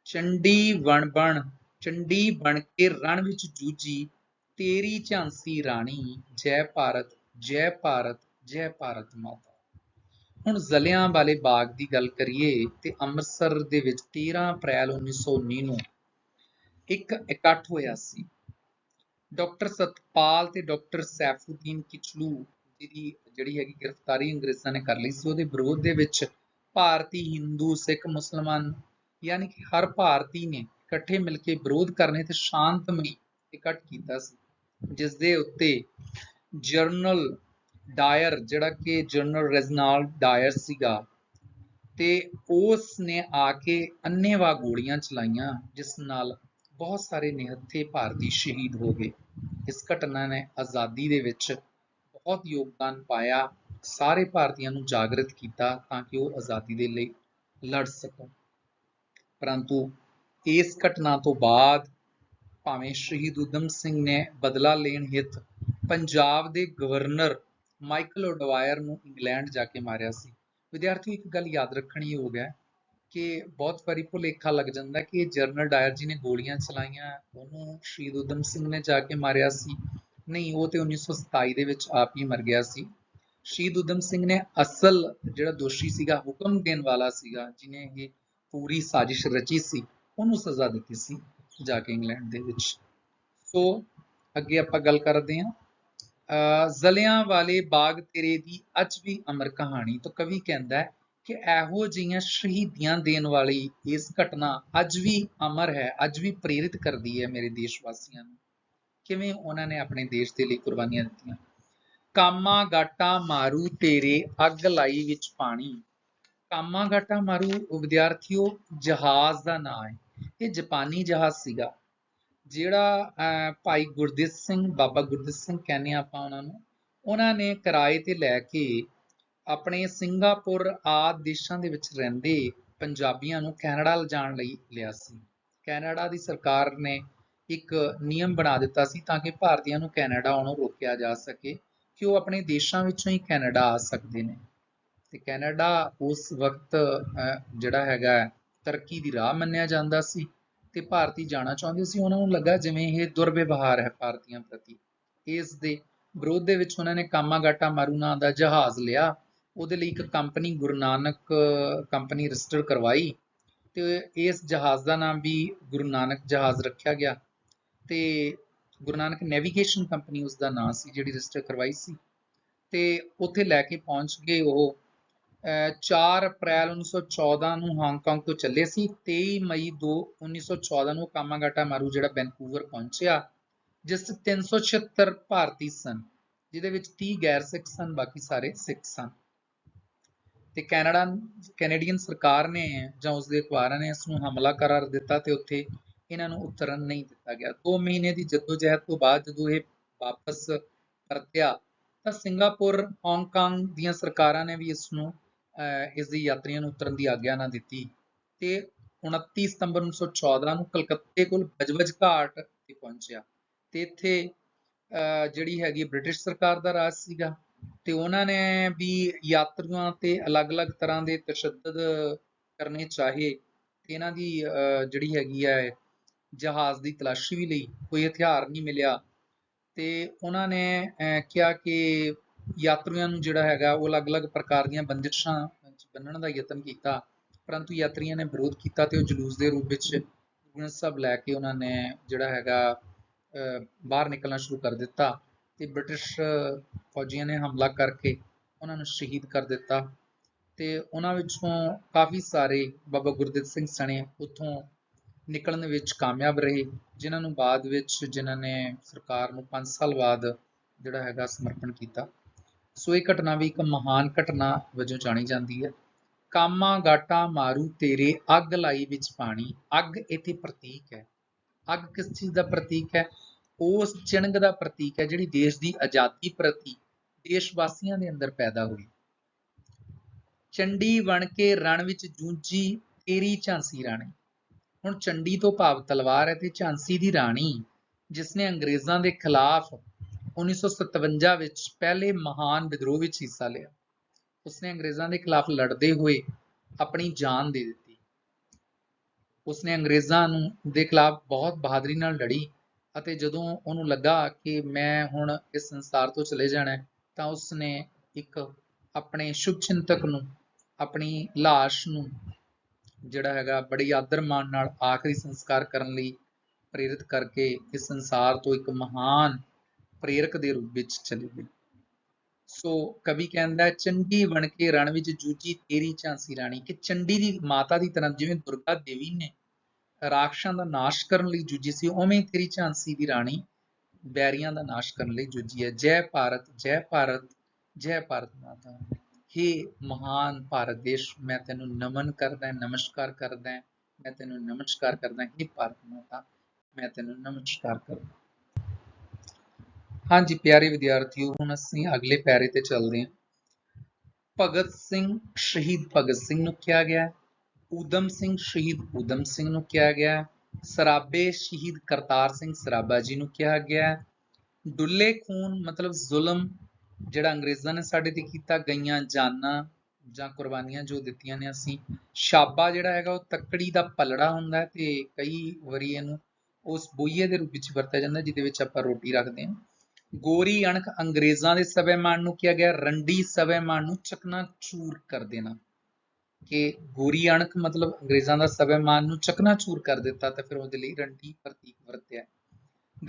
ਚੰਡੀ ਵਣ ਬਣ, ਚੰਡੀ ਬਣ ਕੇ ਰਣ ਵਿੱਚ ਜੂਝੀ। ਤੇਰੀ ਝਾਂਸੀ ਰਾਣੀ, ਜੈ ਭਾਰਤ ਜੈ ਭਾਰਤ ਜੈ ਭਾਰਤ ਮਾਤਾ। ਹੁਣ ਜ਼ਲਿਆਂ ਵਾਲੇ ਬਾਗ ਦੀ ਗੱਲ ਕਰੀਏ ਤੇ ਅੰਮ੍ਰਿਤਸਰ ਦੇ ਵਿੱਚ 13 ਅਪ੍ਰੈਲ 1919 ਨੂੰ ਇੱਕ ਇਕੱਠ ਹੋਇਆ ਸੀ। ਡਾਕਟਰ ਸਤਪਾਲ ਤੇ ਡਾਕਟਰ ਸੈਫੂਦੀਨ ਕਿਚਲੂ ਜਿਹਦੀ ਜਿਹੜੀ ਹੈਗੀ ਗ੍ਰਿਫਤਾਰੀ ਅੰਗਰੇਜ਼ਾਂ ਨੇ ਕਰ ਲਈ ਸੀ, ਉਹਦੇ ਵਿਰੋਧ ਦੇ ਵਿੱਚ ਭਾਰਤੀ ਹਿੰਦੂ, ਸਿੱਖ, ਮੁਸਲਮਾਨ ਯਾਨੀ ਕਿ ਹਰ ਭਾਰਤੀ ਨੇ ਇਕੱਠੇ ਮਿਲ ਕੇ ਵਿਰੋਧ ਕਰਨੇ ਤੇ ਸ਼ਾਂਤਮਈ ਇਕੱਠ ਕੀਤਾ ਸੀ ਜਿਸ ਦੇ ਉੱਤੇ ਜਰਨਲ ਡਾਇਰ, ਜਿਹੜਾ ਕਿ ਜਨਰਲ ਰੈਜ਼ਨਾਲਡ ਡਾਇਰ ਸੀਗਾ, ਤੇ ਉਸ ਨੇ ਆ ਕੇ ਅੰਨ੍ਹੇਵਾਹ ਗੋਲੀਆਂ ਚਲਾਈਆਂ, ਜਿਸ ਨਾਲ ਬਹੁਤ ਸਾਰੇ ਨਿਹੱਥੇ ਭਾਰਤੀ ਸ਼ਹੀਦ ਹੋ ਗਏ। ਇਸ ਘਟਨਾ ਨੇ ਆਜ਼ਾਦੀ ਦੇ ਵਿੱਚ ਬਹੁਤ ਯੋਗਦਾਨ ਪਾਇਆ, ਸਾਰੇ ਭਾਰਤੀਆਂ ਨੂੰ ਜਾਗਰਿਤ ਕੀਤਾ ਤਾਂ ਕਿ ਉਹ ਆਜ਼ਾਦੀ ਦੇ ਲਈ ਲੜ ਸਕਣ। ਪਰੰਤੂ ਇਸ ਘਟਨਾ ਤੋਂ ਬਾਅਦ ਭਾਵੇਂ ਸ਼ਹੀਦ ਉਦਮ ਸਿੰਘ ਨੇ ਬਦਲਾ ਲੈਣ ਹਿੱਤ ਪੰਜਾਬ ਦੇ ਗਵਰਨਰ ਮਾਈਕਲ ਓਡਵਾਇਰ ਨੂੰ ਇੰਗਲੈਂਡ ਜਾ ਕੇ ਮਾਰਿਆ ਸੀ। ਵਿਦਿਆਰਥੀਓ ਇੱਕ ਗੱਲ ਯਾਦ ਰੱਖਣੀ ਹੋ ਗਿਆ ਕਿ ਬਹੁਤ ਵਾਰੀ ਭੁਲੇਖਾ ਲੱਗ ਜਾਂਦਾ ਕਿ ਇਹ ਜਨਰਲ ਡਾਇਰ ਜੀ ਨੇ ਗੋਲੀਆਂ ਚਲਾਈਆਂ, ਉਹਨੂੰ ਸ਼ਹੀਦ ਉਦਮ ਸਿੰਘ ਨੇ ਜਾ ਕੇ ਮਾਰਿਆ ਸੀ। ਨਹੀਂ, ਉਹ ਤੇ 1927 ਦੇ ਵਿੱਚ ਆਪ ਹੀ ਮਰ ਗਿਆ ਸੀ। ਸ਼ਹੀਦ ਉਦਮ ਸਿੰਘ ਨੇ ਅਸਲ ਜਿਹੜਾ ਦੋਸ਼ੀ ਸੀਗਾ, ਹੁਕਮ ਦੇਣ ਵਾਲਾ ਸੀਗਾ ਜਿਨੇ ਇਹ ਪੂਰੀ ਸਾਜ਼ਿਸ਼ ਰਚੀ ਸੀ, ਉਹਨੂੰ ਸਜ਼ਾ ਦਿੱਤੀ ਸੀ ਜਾ ਕੇ ਇੰਗਲੈਂਡ ਦੇ ਵਿੱਚ। ਸੋ, ਅੱਗੇ ਆਪਾਂ ਗੱਲ ਕਰਦੇ ਹਾਂ। ਜ਼ਲਿਆਂ ਵਾਲੇ ਬਾਗ ਤੇਰੇ ਦੀ ਅੱਜ ਵੀ ਅਮਰ ਕਹਾਣੀ ਤੋਂ ਕਵੀ ਕਹਿੰਦਾ ਹੈ ਕਿ ਇਹੋ ਜਿਹੀਆਂ ਸ਼ਹੀਦੀਆਂ ਦੇਣ ਵਾਲੀ ਇਸ ਘਟਨਾ ਅੱਜ ਵੀ ਅਮਰ ਹੈ, ਅੱਜ ਵੀ ਪ੍ਰੇਰਿਤ ਕਰਦੀ ਹੈ ਮੇਰੇ ਦੇਸ਼ ਵਾਸੀਆਂ ਨੂੰ। ਕਿਵੇਂ ਉਹਨਾਂ ਨੇ ਆਪਣੇ ਦੇਸ਼ ਦੇ ਲਈ ਕੁਰਬਾਨੀਆਂ ਦਿੱਤੀਆਂ? ਕਾਮਾ ਗਾਟਾ ਮਾਰੂ ਤੇਰੇ ਅੱਗ ਲਾਈ ਵਿੱਚ ਪਾਣੀ। ਕਾਮਾ ਗਾਟਾ ਮਾਰੂ, ਉਹ ਵਿਦਿਆਰਥੀਓ ਜਹਾਜ਼ ਦਾ ਨਾਮ ਹੈ। ਇਹ ਜਾਪਾਨੀ ਜਹਾਜ਼ ਸੀਗਾ। ਜਿਹੜਾ ਅਹ, ਭਾਈ ਗੁਰਦਿੱਤ ਸਿੰਘ ਬਾਬਾ ਗੁਰਦਿੱਤ ਸਿੰਘ ਕਹਿੰਦੇ ਹਾਂ ਆਪਾਂ ਉਹਨਾਂ ਨੂੰ ਉਹਨਾਂ ਨੇ ਕਿਰਾਏ ਤੇ ਲੈ ਕੇ ਆਪਣੇ ਸਿੰਗਾਪੁਰ ਆਦਿ ਦੇਸ਼ਾਂ ਦੇ ਵਿੱਚ ਰਹਿੰਦੇ ਪੰਜਾਬੀਆਂ ਨੂੰ ਕੈਨੇਡਾ ਲਿਜਾਣ ਲਈ ਲਿਆ ਸੀ। ਕੈਨੇਡਾ ਦੀ ਸਰਕਾਰ ਨੇ ਇੱਕ ਨਿਯਮ ਬਣਾ ਦਿੱਤਾ ਸੀ ਤਾਂ ਕਿ ਭਾਰਤੀਆਂ ਨੂੰ ਕੈਨੇਡਾ ਆਉਣੋਂ ਰੋਕਿਆ ਜਾ ਸਕੇ ਕਿ ਉਹ ਆਪਣੇ ਦੇਸ਼ਾਂ ਵਿੱਚੋਂ ਹੀ ਕੈਨੇਡਾ ਆ ਸਕਦੇ ਨੇ। ਤੇ ਕੈਨੇਡਾ ਉਸ ਵਕਤ ਜਿਹੜਾ ਹੈਗਾ ਤਰੱਕੀ ਦੀ ਰਾਹ ਮੰਨਿਆ ਜਾਂਦਾ ਸੀ। ਤੇ ਭਾਰਤੀ ਜਾਣਾ ਚਾਹੁੰਦੇ ਸੀ, ਉਹਨਾਂ ਨੂੰ ਲੱਗਾ ਜਿਵੇਂ ਇਹ ਦੁਰਵਿਵਹਾਰ ਹੈ ਭਾਰਤੀਆਂ ਪ੍ਰਤੀ। ਇਸ ਦੇ ਵਿਰੋਧ ਦੇ ਵਿੱਚ ਉਹਨਾਂ ਨੇ ਕਾਮਾਗਾਟਾ ਮਾਰੂ ਨਾਂ ਦਾ ਜਹਾਜ਼ ਲਿਆ। ਉਹਦੇ ਲਈ ਇੱਕ company, Guru Nanak, company register ਕਰਵਾਈ ਤੇ ਇਸ ਜਹਾਜ਼ ਦਾ ਨਾਮ ਵੀ ਗੁਰੂ ਨਾਨਕ ਜਹਾਜ਼ ਰੱਖਿਆ ਗਿਆ। ਤੇ ਗੁਰੂ ਨਾਨਕ ਨੈਵੀਗੇਸ਼ਨ ਕੰਪਨੀ ਉਸ ਦਾ ਨਾਮ ਸੀ, ਜਿਹੜੀ ਰਜਿਸਟਰ ਕਰਵਾਈ ਸੀ। ਤੇ ਉੱਥੇ ਲੈ ਕੇ ਪਹੁੰਚ ਗਏ ਉਹ 4 ਅਪ੍ਰੈਲ 1914 ਨੂੰ ਹਾਂਗਕਾਂਗ ਤੋਂ ਚੱਲੇ ਸੀ। 23 ਮਈ 2 1914 ਨੂੰ ਕਾਮਾਗਾਟਾ ਮਾਰੂ, ਜਿਹੜਾ ਵੈਨਕੂਵਰ ਪਹੁੰਚਿਆ, ਜਿਸ 'ਚ 376 ਭਾਰਤੀ ਸਨ, ਜਿਹਦੇ ਵਿੱਚ 30 ਗੈਰ ਸਿੱਖ ਸਨ, ਬਾਕੀ ਸਾਰੇ ਸਿੱਖ ਸਨ। ਤੇ ਕੈਨੇਡਾ, ਕੈਨੇਡੀਅਨ ਸਰਕਾਰ ਨੇ ਜਾਂ ਉਸ ਦੇ ਅਖਬਾਰਾਂ ਨੇ ਇਸ ਨੂੰ ਹਮਲਾ ਕਰਾਰ ਦਿੱਤਾ ਤੇ ਉੱਥੇ ਇਹਨਾਂ ਨੂੰ ਉਤਰਨ ਨਹੀਂ ਦਿੱਤਾ ਗਿਆ। 2 ਮਹੀਨੇ ਦੀ ਜਦੋਜਹਿਦ ਤੋਂ ਬਾਅਦ ਜਦੋਂ ਇਹ ਵਾਪਸ ਪਰਤਿਆ, ਤਾਂ ਸਿੰਗਾਪੁਰ, ਹਾਂਗਕਾਂਗ ਦੀਆਂ ਸਰਕਾਰਾਂ ਨੇ ਵੀ ਇਸ ਨੂੰ ਇਸ ਦੀ ਯਾਤਰੀਆਂ ਨੂੰ ਉਤਰਨ ਦੀ ਆਗਿਆ ਨਾ ਦਿੱਤੀ ਤੇ 29 ਸਤੰਬਰ 1914 ਨੂੰ ਕਲਕੱਤੇ ਕੋਲ ਬਜਬਜ ਘਾਟ ਤੇ ਪਹੁੰਚਿਆ। ਤੇ ਇੱਥੇ ਜਿਹੜੀ ਹੈਗੀ ਬ੍ਰਿਟਿਸ਼ ਸਰਕਾਰ ਦਾ ਰਾਜ ਸੀਗਾ ਤੇ ਉਹਨਾਂ ਨੇ ਵੀ ਯਾਤਰੀਆਂ ਤੇ ਅਲੱਗ-ਅਲੱਗ ਤਰ੍ਹਾਂ ਦੇ ਤਸ਼ੱਦਦ ਕਰਨੇ ਚਾਹੇ ਤੇ ਇਹਨਾਂ ਦੀ ਜਿਹੜੀ ਹੈਗੀ ਹੈ ਜਹਾਜ਼ ਦੀ ਤਲਾਸ਼ੀ ਵੀ ਲਈ ਕੋਈ ਹਥਿਆਰ ਨਹੀਂ ਮਿਲਿਆ। ਤੇ ਉਹਨਾਂ ਨੇ ਕਿਹਾ ਕਿ ਯਾਤਰੀਆਂ ਨੂੰ ਜਿਹੜਾ ਹੈਗਾ ਉਹ ਅਲੱਗ-ਅਲੱਗ ਪ੍ਰਕਾਰ ਦੀਆਂ ਬੰਦਿਸ਼ਾਂ ਵਿੱਚ ਬੰਨਣ ਦਾ ਯਤਨ ਕੀਤਾ ਪਰੰਤੂ ਯਾਤਰੀਆਂ ਨੇ ਵਿਰੋਧ ਕੀਤਾ ਤੇ ਉਹ ਜਲੂਸ ਦੇ ਰੂਪ ਵਿੱਚ ਗੁਰੂ ਸਾਹਿਬ ਲੈ ਕੇ ਉਹਨਾਂ ਨੇ ਜਿਹੜਾ ਹੈਗਾ ਅਹ, ਬਾਹਰ ਨਿਕਲਣਾ ਸ਼ੁਰੂ ਕਰ ਦਿੱਤਾ ਤੇ ਬ੍ਰਿਟਿਸ਼ ਫੌਜੀਆਂ ਨੇ ਹਮਲਾ ਕਰਕੇ ਉਹਨਾਂ ਨੂੰ ਸ਼ਹੀਦ ਕਰ ਦਿੱਤਾ ਤੇ ਉਹਨਾਂ ਵਿੱਚੋਂ ਕਾਫੀ ਸਾਰੇ ਬਾਬਾ ਗੁਰਦਿੱਤ ਸਿੰਘ ਸਣੇ ਉੱਥੋਂ ਨਿਕਲਣ ਵਿੱਚ ਕਾਮਯਾਬ ਰਹੇ ਜਿਨ੍ਹਾਂ ਨੂੰ ਬਾਅਦ ਵਿੱਚ ਜਿਨ੍ਹਾਂ ਨੇ ਸਰਕਾਰ ਨੂੰ 5 ਸਾਲ ਬਾਅਦ ਜਿਹੜਾ ਹੈਗਾ ਸਮਰਪਣ ਕੀਤਾ। ਸੋ ਇਹ ਘਟਨਾ ਵੀ ਇੱਕ ਮਹਾਨ ਘਟਨਾ ਵਜੋਂ ਜਾਣੀ ਜਾਂਦੀ ਹੈ। ਕਾਮਾ ਗਾਟਾ ਮਾਰੂ ਤੇਰੇ ਅੱਗ ਲਾਈ ਵਿੱਚ ਪਾਣੀ। ਅੱਗ ਇੱਥੇ ਪ੍ਰਤੀਕ ਹੈ। ਅੱਗ ਕਿਸ ਚੀਜ਼ ਦਾ ਪ੍ਰਤੀਕ ਹੈ? ਉਸ ਚਿਣਗ ਦਾ ਪ੍ਰਤੀਕ ਹੈ ਜਿਹੜੀ ਦੇਸ਼ ਦੀ ਆਜ਼ਾਦੀ ਪ੍ਰਤੀ ਦੇਸ਼ ਵਾਸੀਆਂ ਦੇ ਅੰਦਰ ਪੈਦਾ ਹੋਈ। ਚੰਡੀ ਬਣ ਕੇ ਰਣ ਵਿੱਚ ਜੂਝੀ ਤੇਰੀ ਝਾਂਸੀ ਰਾਣੀ। ਹੁਣ ਚੰਡੀ ਤੋਂ ਭਾਵ ਤਲਵਾਰ ਹੈ ਤੇ ਝਾਂਸੀ ਦੀ ਰਾਣੀ ਜਿਸ ਨੇ ਅੰਗਰੇਜ਼ਾਂ ਦੇ ਖਿਲਾਫ 1957 ਵਿੱਚ ਪਹਿਲੇ ਮਹਾਨ ਵਿਦਰੋਹ ਵਿੱਚ ਹਿੱਸਾ ਲਿਆ। ਉਸਨੇ ਅੰਗਰੇਜ਼ਾਂ ਦੇ ਖਿਲਾਫ ਲੜਦੇ ਹੋਏ ਆਪਣੀ ਜਾਨ ਦੇ ਦਿੱਤੀ। ਉਸਨੇ ਅੰਗਰੇਜ਼ਾਂ ਨੂੰ ਦੇ ਖਿਲਾਫ ਬਹੁਤ ਬਹਾਦਰੀ ਨਾਲ ਲੜੀ ਅਤੇ ਜਦੋਂ ਉਹਨੂੰ ਲੱਗਾ ਕਿ ਮੈਂ ਹੁਣ ਇਸ ਸੰਸਾਰ ਤੋਂ ਚਲੇ ਜਾਣਾ ਤਾਂ ਉਸਨੇ ਇੱਕ ਆਪਣੇ ਸ਼ੁਭ ਚਿੰਤਕ ਨੂੰ, ਆਪਣੀ ਲਾਸ਼ ਨੂੰ, ਜਿਹੜਾ ਹੈਗਾ ਬੜੀ ਆਦਰ ਮਾਣ ਨਾਲ ਆਖਰੀ ਸੰਸਕਾਰ ਕਰਨ ਲਈ ਪ੍ਰੇਰਿਤ ਕਰਕੇ ਇਸ ਸੰਸਾਰ ਤੋਂ ਇੱਕ ਮਹਾਨ ਪ੍ਰੇਰਕ ਦੇ ਰੂਪ ਵਿੱਚ ਚਲੇ ਗਏ ਸੋ ਕਵੀ ਕਹਿੰਦਾ ਹੈ, ਚੰਡੀ ਬਣ ਕੇ ਰਣ ਵਿੱਚ ਜੂਝੀ ਤੇਰੀ ਝਾਂਸੀ ਰਾਣੀ। ਕਿ ਚੰਡੀ ਦੀ ਮਾਤਾ ਦੀ ਤਰ੍ਹਾਂ ਜਿਵੇਂ ਦੁਰਗਾ ਦੇਵੀ ਨੇ ਰਾਖਸ਼ਾਂ ਦਾ ਨਾਸ਼ ਕਰਨ ਲਈ ਜੂਝੀ ਸੀ ਉਵੇਂ ਤੇਰੀ ਝਾਂਸੀ ਦੀ ਰਾਣੀ ਬੈਰੀਆਂ ਦਾ ਨਾਸ਼ ਕਰਨ ਲਈ ਜੂਝੀ ਹੈ। ਜੈ ਭਾਰਤ ਜੈ ਭਾਰਤ ਜੈ ਭਾਰਤ ਮਾਤਾ। ਹੇ ਮਹਾਨ ਭਾਰਤ ਦੇਸ਼ ਮੈਂ ਤੈਨੂੰ ਨਮਨ ਕਰਦਾ ਨਮਸਕਾਰ ਕਰਦਾ ਮੈਂ ਤੈਨੂੰ ਨਮਸਕਾਰ ਕਰਦਾ ਹੇ। ਭਾਰਤ ਮਾਤਾ ਮੈਂ ਤੈਨੂੰ ਨਮਸਕਾਰ ਕਰਦਾ ਹਾਂਜੀ, ਪਿਆਰੇ ਵਿਦਿਆਰਥੀਓ, ਹੁਣ ਅਸੀਂ ਅਗਲੇ ਪੈਰੇ ਤੇ ਚੱਲਦੇ ਹਾਂ। ਭਗਤ ਸਿੰਘ, ਸ਼ਹੀਦ ਭਗਤ ਸਿੰਘ ਨੂੰ ਕਿਹਾ ਗਿਆ ਹੈ। ਊਧਮ ਸਿੰਘ, ਸ਼ਹੀਦ ਊਧਮ ਸਿੰਘ ਨੂੰ ਕਿਹਾ ਗਿਆ ਸਰਾਬੇ ਸ਼ਹੀਦ ਕਰਤਾਰ ਸਿੰਘ ਸਰਾਬਾ ਜੀ ਨੂੰ ਕਿਹਾ ਗਿਆ ਡੁੱਲੇ ਖੂਨ, ਮਤਲਬ ਜ਼ੁਲਮ, ਜਿਹੜਾ ਅੰਗਰੇਜ਼ਾਂ ਨੇ ਸਾਡੇ ਤੇ ਕੀਤਾ, ਗਈਆਂ ਜਾਨਾਂ ਜਾਂ ਕੁਰਬਾਨੀਆਂ ਜੋ ਦਿੱਤੀਆਂ ਨੇ ਅਸੀਂ। ਸ਼ਾਬਾ ਜਿਹੜਾ ਹੈਗਾ, ਉਹ ਤੱਕੜੀ ਦਾ ਪਲੜਾ ਹੁੰਦਾ ਤੇ ਕਈ ਵਾਰੀ ਇਹਨੂੰ ਉਸ ਬੋਈਏ ਦੇ ਰੂਪ ਵਿੱਚ ਵਰਤਿਆ ਜਾਂਦਾ, ਜਿਹਦੇ ਵਿੱਚ ਆਪਾਂ ਰੋਟੀ ਰੱਖਦੇ ਹਾਂ। ਗੋਰੀ ਅਣਖ ਅੰਗਰੇਜ਼ਾਂ ਦੇ ਸਵੈਮਾਨ ਨੂੰ ਕਿਹਾ ਗਿਆ, ਰੰਡੀ ਸਵੈਮਾਨ ਨੂੰ ਚਕਨਾ ਚੂਰ ਕਰ ਦੇਣਾ। ਕਿ ਗੋਰੀ ਅਣਖ ਮਤਲਬ ਅੰਗਰੇਜ਼ਾਂ ਦਾ ਸਵੈਮਾਨ ਨੂੰ ਚਕਨਾ ਚੂਰ ਕਰ ਦਿੱਤਾ, ਤਾਂ ਫਿਰ ਉਹਦੇ ਲਈ ਰੰਡੀ ਪ੍ਰਤੀਕ ਵਰਤਿਆ।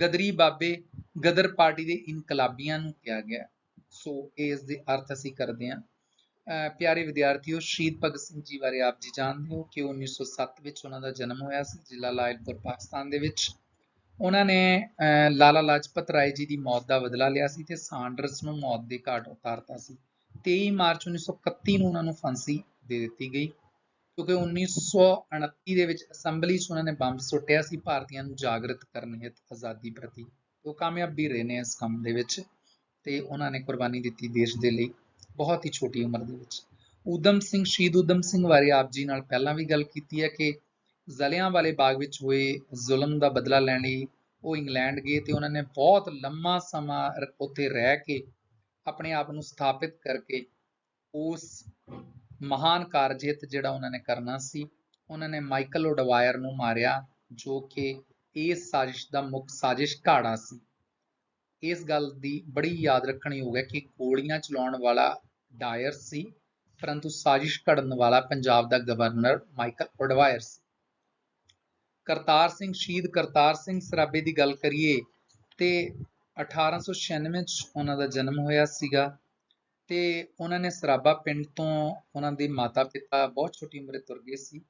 ਗਦਰੀ ਬਾਬੇ ਗਦਰ ਪਾਰਟੀ ਦੇ ਇਨਕਲਾਬੀਆਂ ਨੂੰ ਕਿਹਾ ਗਿਆ। ਸੋ ਇਸ ਦੇ ਅਰਥ ਅਸੀਂ ਕਰਦੇ ਹਾਂ। ਅਹ ਪਿਆਰੇ ਵਿਦਿਆਰਥੀਓ, ਸ਼ਹੀਦ ਭਗਤ ਸਿੰਘ ਜੀ ਬਾਰੇ ਆਪ ਜੀ ਜਾਣਦੇ ਹੋ ਕਿ 1907 ਵਿੱਚ ਉਹਨਾਂ ਦਾ ਜਨਮ ਹੋਇਆ ਸੀ, ਜ਼ਿਲ੍ਹਾ ਲਾਇਲਪੁਰ, ਪਾਕਿਸਤਾਨ ਦੇ ਵਿੱਚ। ਉਹਨਾਂ ਨੇ ਲਾਲਾ ਲਾਜਪਤ ਰਾਏ ਜੀ ਦੀ ਮੌਤ ਦਾ ਬਦਲਾ ਲਿਆ ਸੀ ਤੇ ਸਾਂਡਰਸ ਨੂੰ ਮੌਤ ਦੇ ਘਾਟ ਉਤਾਰਤਾ ਸੀ। 23 ਮਾਰਚ 1931 ਨੂੰ ਉਹਨਾਂ ਨੂੰ ਫਾਂਸੀ ਦੇ ਦਿੱਤੀ ਗਈ ਕਿਉਂਕਿ 1929 ਦੇ ਵਿੱਚ ਅਸੈਂਬਲੀ 'ਚ ਉਹਨਾਂ ਨੇ ਬੰਬ ਸੁੱਟਿਆ ਸੀ, ਭਾਰਤੀਆਂ ਨੂੰ ਜਾਗਰਤ ਕਰਨ ਹਿੱਤ ਆਜ਼ਾਦੀ ਪ੍ਰਤੀ। ਉਹ ਕਾਮਯਾਬ ਵੀ ਰਹੇ ਨੇ ਇਸ ਕੰਮ ਦੇ ਵਿੱਚ ਤੇ ਉਹਨਾਂ ਨੇ ਕੁਰਬਾਨੀ ਦਿੱਤੀ ਦੇਸ਼ ਦੇ ਲਈ ਬਹੁਤ ਹੀ ਛੋਟੀ ਉਮਰ ਦੇ ਵਿੱਚ। ਊਧਮ ਸਿੰਘ, ਸ਼ਹੀਦ ਊਧਮ ਸਿੰਘ ਬਾਰੇ ਆਪ ਜੀ ਨਾਲ ਪਹਿਲਾਂ ਵੀ ਗੱਲ ਕੀਤੀ ਹੈ ਕਿ ਜ਼ਲਿਆਂ ਵਾਲੇ ਬਾਗ ਵਿੱਚ ਹੋਏ ਜ਼ੁਲਮ ਦਾ ਬਦਲਾ ਲੈਣ ਲਈ ਉਹ ਇੰਗਲੈਂਡ ਗਏ ਤੇ ਉਹਨਾਂ ਨੇ ਬਹੁਤ ਲੰਮਾ ਸਮਾਂ ਰ- ਉੱਥੇ ਰਹਿ ਕੇ ਆਪਣੇ ਆਪ ਨੂੰ ਸਥਾਪਿਤ ਕਰਕੇ ਉਸ ਮਹਾਨ ਕਾਰਜ ਹਿੱਤ ਜਿਹੜਾ ਉਹਨਾਂ ਨੇ ਕਰਨਾ ਸੀ, ਉਹਨਾਂ ਨੇ ਮਾਈਕਲ ਓਡਵਾਇਰ ਨੂੰ ਮਾਰਿਆ ਜੋ ਕਿ ਇਸ ਸਾਜ਼ਿਸ਼ ਦਾ ਮੁੱਖ ਸਾਜ਼ਿਸ਼ ਘਾੜਾ ਸੀ। ਇਸ ਗੱਲ ਦੀ ਬੜੀ ਯਾਦ ਰੱਖਣੀ ਯੋਗ ਹੈ ਕਿ ਗੋਲੀਆਂ ਚਲਾਉਣ ਵਾਲਾ ਡਾਇਰ ਸੀ, ਪਰੰਤੂ ਸਾਜ਼ਿਸ਼ ਘੜਨ ਵਾਲਾ ਪੰਜਾਬ ਦਾ ਗਵਰਨਰ ਮਾਈਕਲ ਓਡਵਾਇਰ ਸੀ। ਕਰਤਾਰ ਸਿੰਘ, ਸ਼ਹੀਦ ਕਰਤਾਰ ਸਿੰਘ ਸਰਾਬੇ ਦੀ ਗੱਲ ਕਰੀਏ ਤੇ 1896 ਚ ਉਹਨਾਂ ਦਾ ਜਨਮ ਹੋਇਆ ਸੀਗਾ ਤੇ ਉਹਨਾਂ ਨੇ ਸਰਾਬਾ ਪਿੰਡ ਤੋਂ ਉਹਨਾਂ ਦੇ ਮਾਤਾ-ਪਿਤਾ ਬਹੁਤ ਛੋਟੀ ਉਮਰੇ ਤੁਰ ਗਏ ਸੀ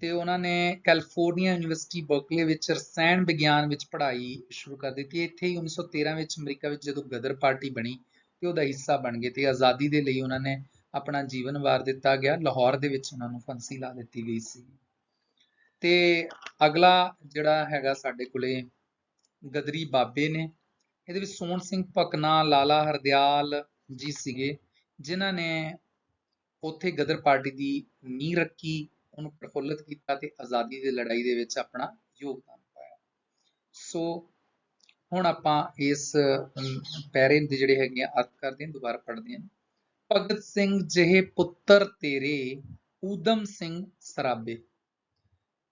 ਤੇ ਉਹਨਾਂ ਨੇ ਕੈਲੀਫੋਰਨੀਆ ਯੂਨੀਵਰਸਿਟੀ ਬਰਕਲੇ ਵਿੱਚ ਰਸਾਇਣ ਵਿਗਿਆਨ ਵਿੱਚ ਪੜ੍ਹਾਈ ਸ਼ੁਰੂ ਕਰ ਦਿੱਤੀ। ਇੱਥੇ ਹੀ 1913 ਵਿੱਚ ਅਮਰੀਕਾ ਵਿੱਚ ਜਦੋਂ ਗਦਰ ਪਾਰਟੀ ਬਣੀ ਤੇ ਉਹਦਾ ਹਿੱਸਾ ਬਣ ਗਏ ਤੇ ਆਜ਼ਾਦੀ ਦੇ ਲਈ ਉਹਨਾਂ ਨੇ ਆਪਣਾ ਜੀਵਨ ਵਾਰ ਦਿੱਤਾ ਗਿਆ। ਲਾਹੌਰ ਦੇ ਵਿੱਚ ਉਹਨਾਂ ਨੂੰ ਫਾਂਸੀ ਲਾ ਦਿੱਤੀ ਗਈ ਸੀ। ਤੇ ਅਗਲਾ ਜਿਹੜਾ ਹੈਗਾ ਸਾਡੇ ਕੋਲੇ ਗਦਰੀ ਬਾਬੇ ਨੇ, ਇਹਦੇ ਵਿੱਚ ਸੋਹਣ ਸਿੰਘ ਭਕਨਾ, ਲਾਲਾ ਹਰਦਿਆਲ ਜੀ ਸੀਗੇ, ਜਿਨ੍ਹਾਂ ਨੇ ਉੱਥੇ ਗਦਰ ਪਾਰਟੀ ਦੀ ਨੀਂਹ ਰੱਖੀ, ਉਹਨੂੰ ਪ੍ਰਫੁੱਲਤ ਕੀਤਾ ਤੇ ਆਜ਼ਾਦੀ ਦੀ ਲੜਾਈ ਦੇ ਵਿੱਚ ਆਪਣਾ ਯੋਗਦਾਨ ਪਾਇਆ। ਸੋ ਹੁਣ ਆਪਾਂ ਇਸ ਪੈਰੇ ਦੇ ਜਿਹੜੇ ਹੈਗੇ ਆ, ਅਰਥ ਕਰਦੇ ਹਾਂ, ਦੁਬਾਰਾ ਪੜ੍ਹਦੇ ਹਾਂ। ਭਗਤ ਸਿੰਘ ਜਿਹੇ ਪੁੱਤਰ ਤੇਰੇ, ਊਧਮ ਸਿੰਘ ਸਰਾਬੇ।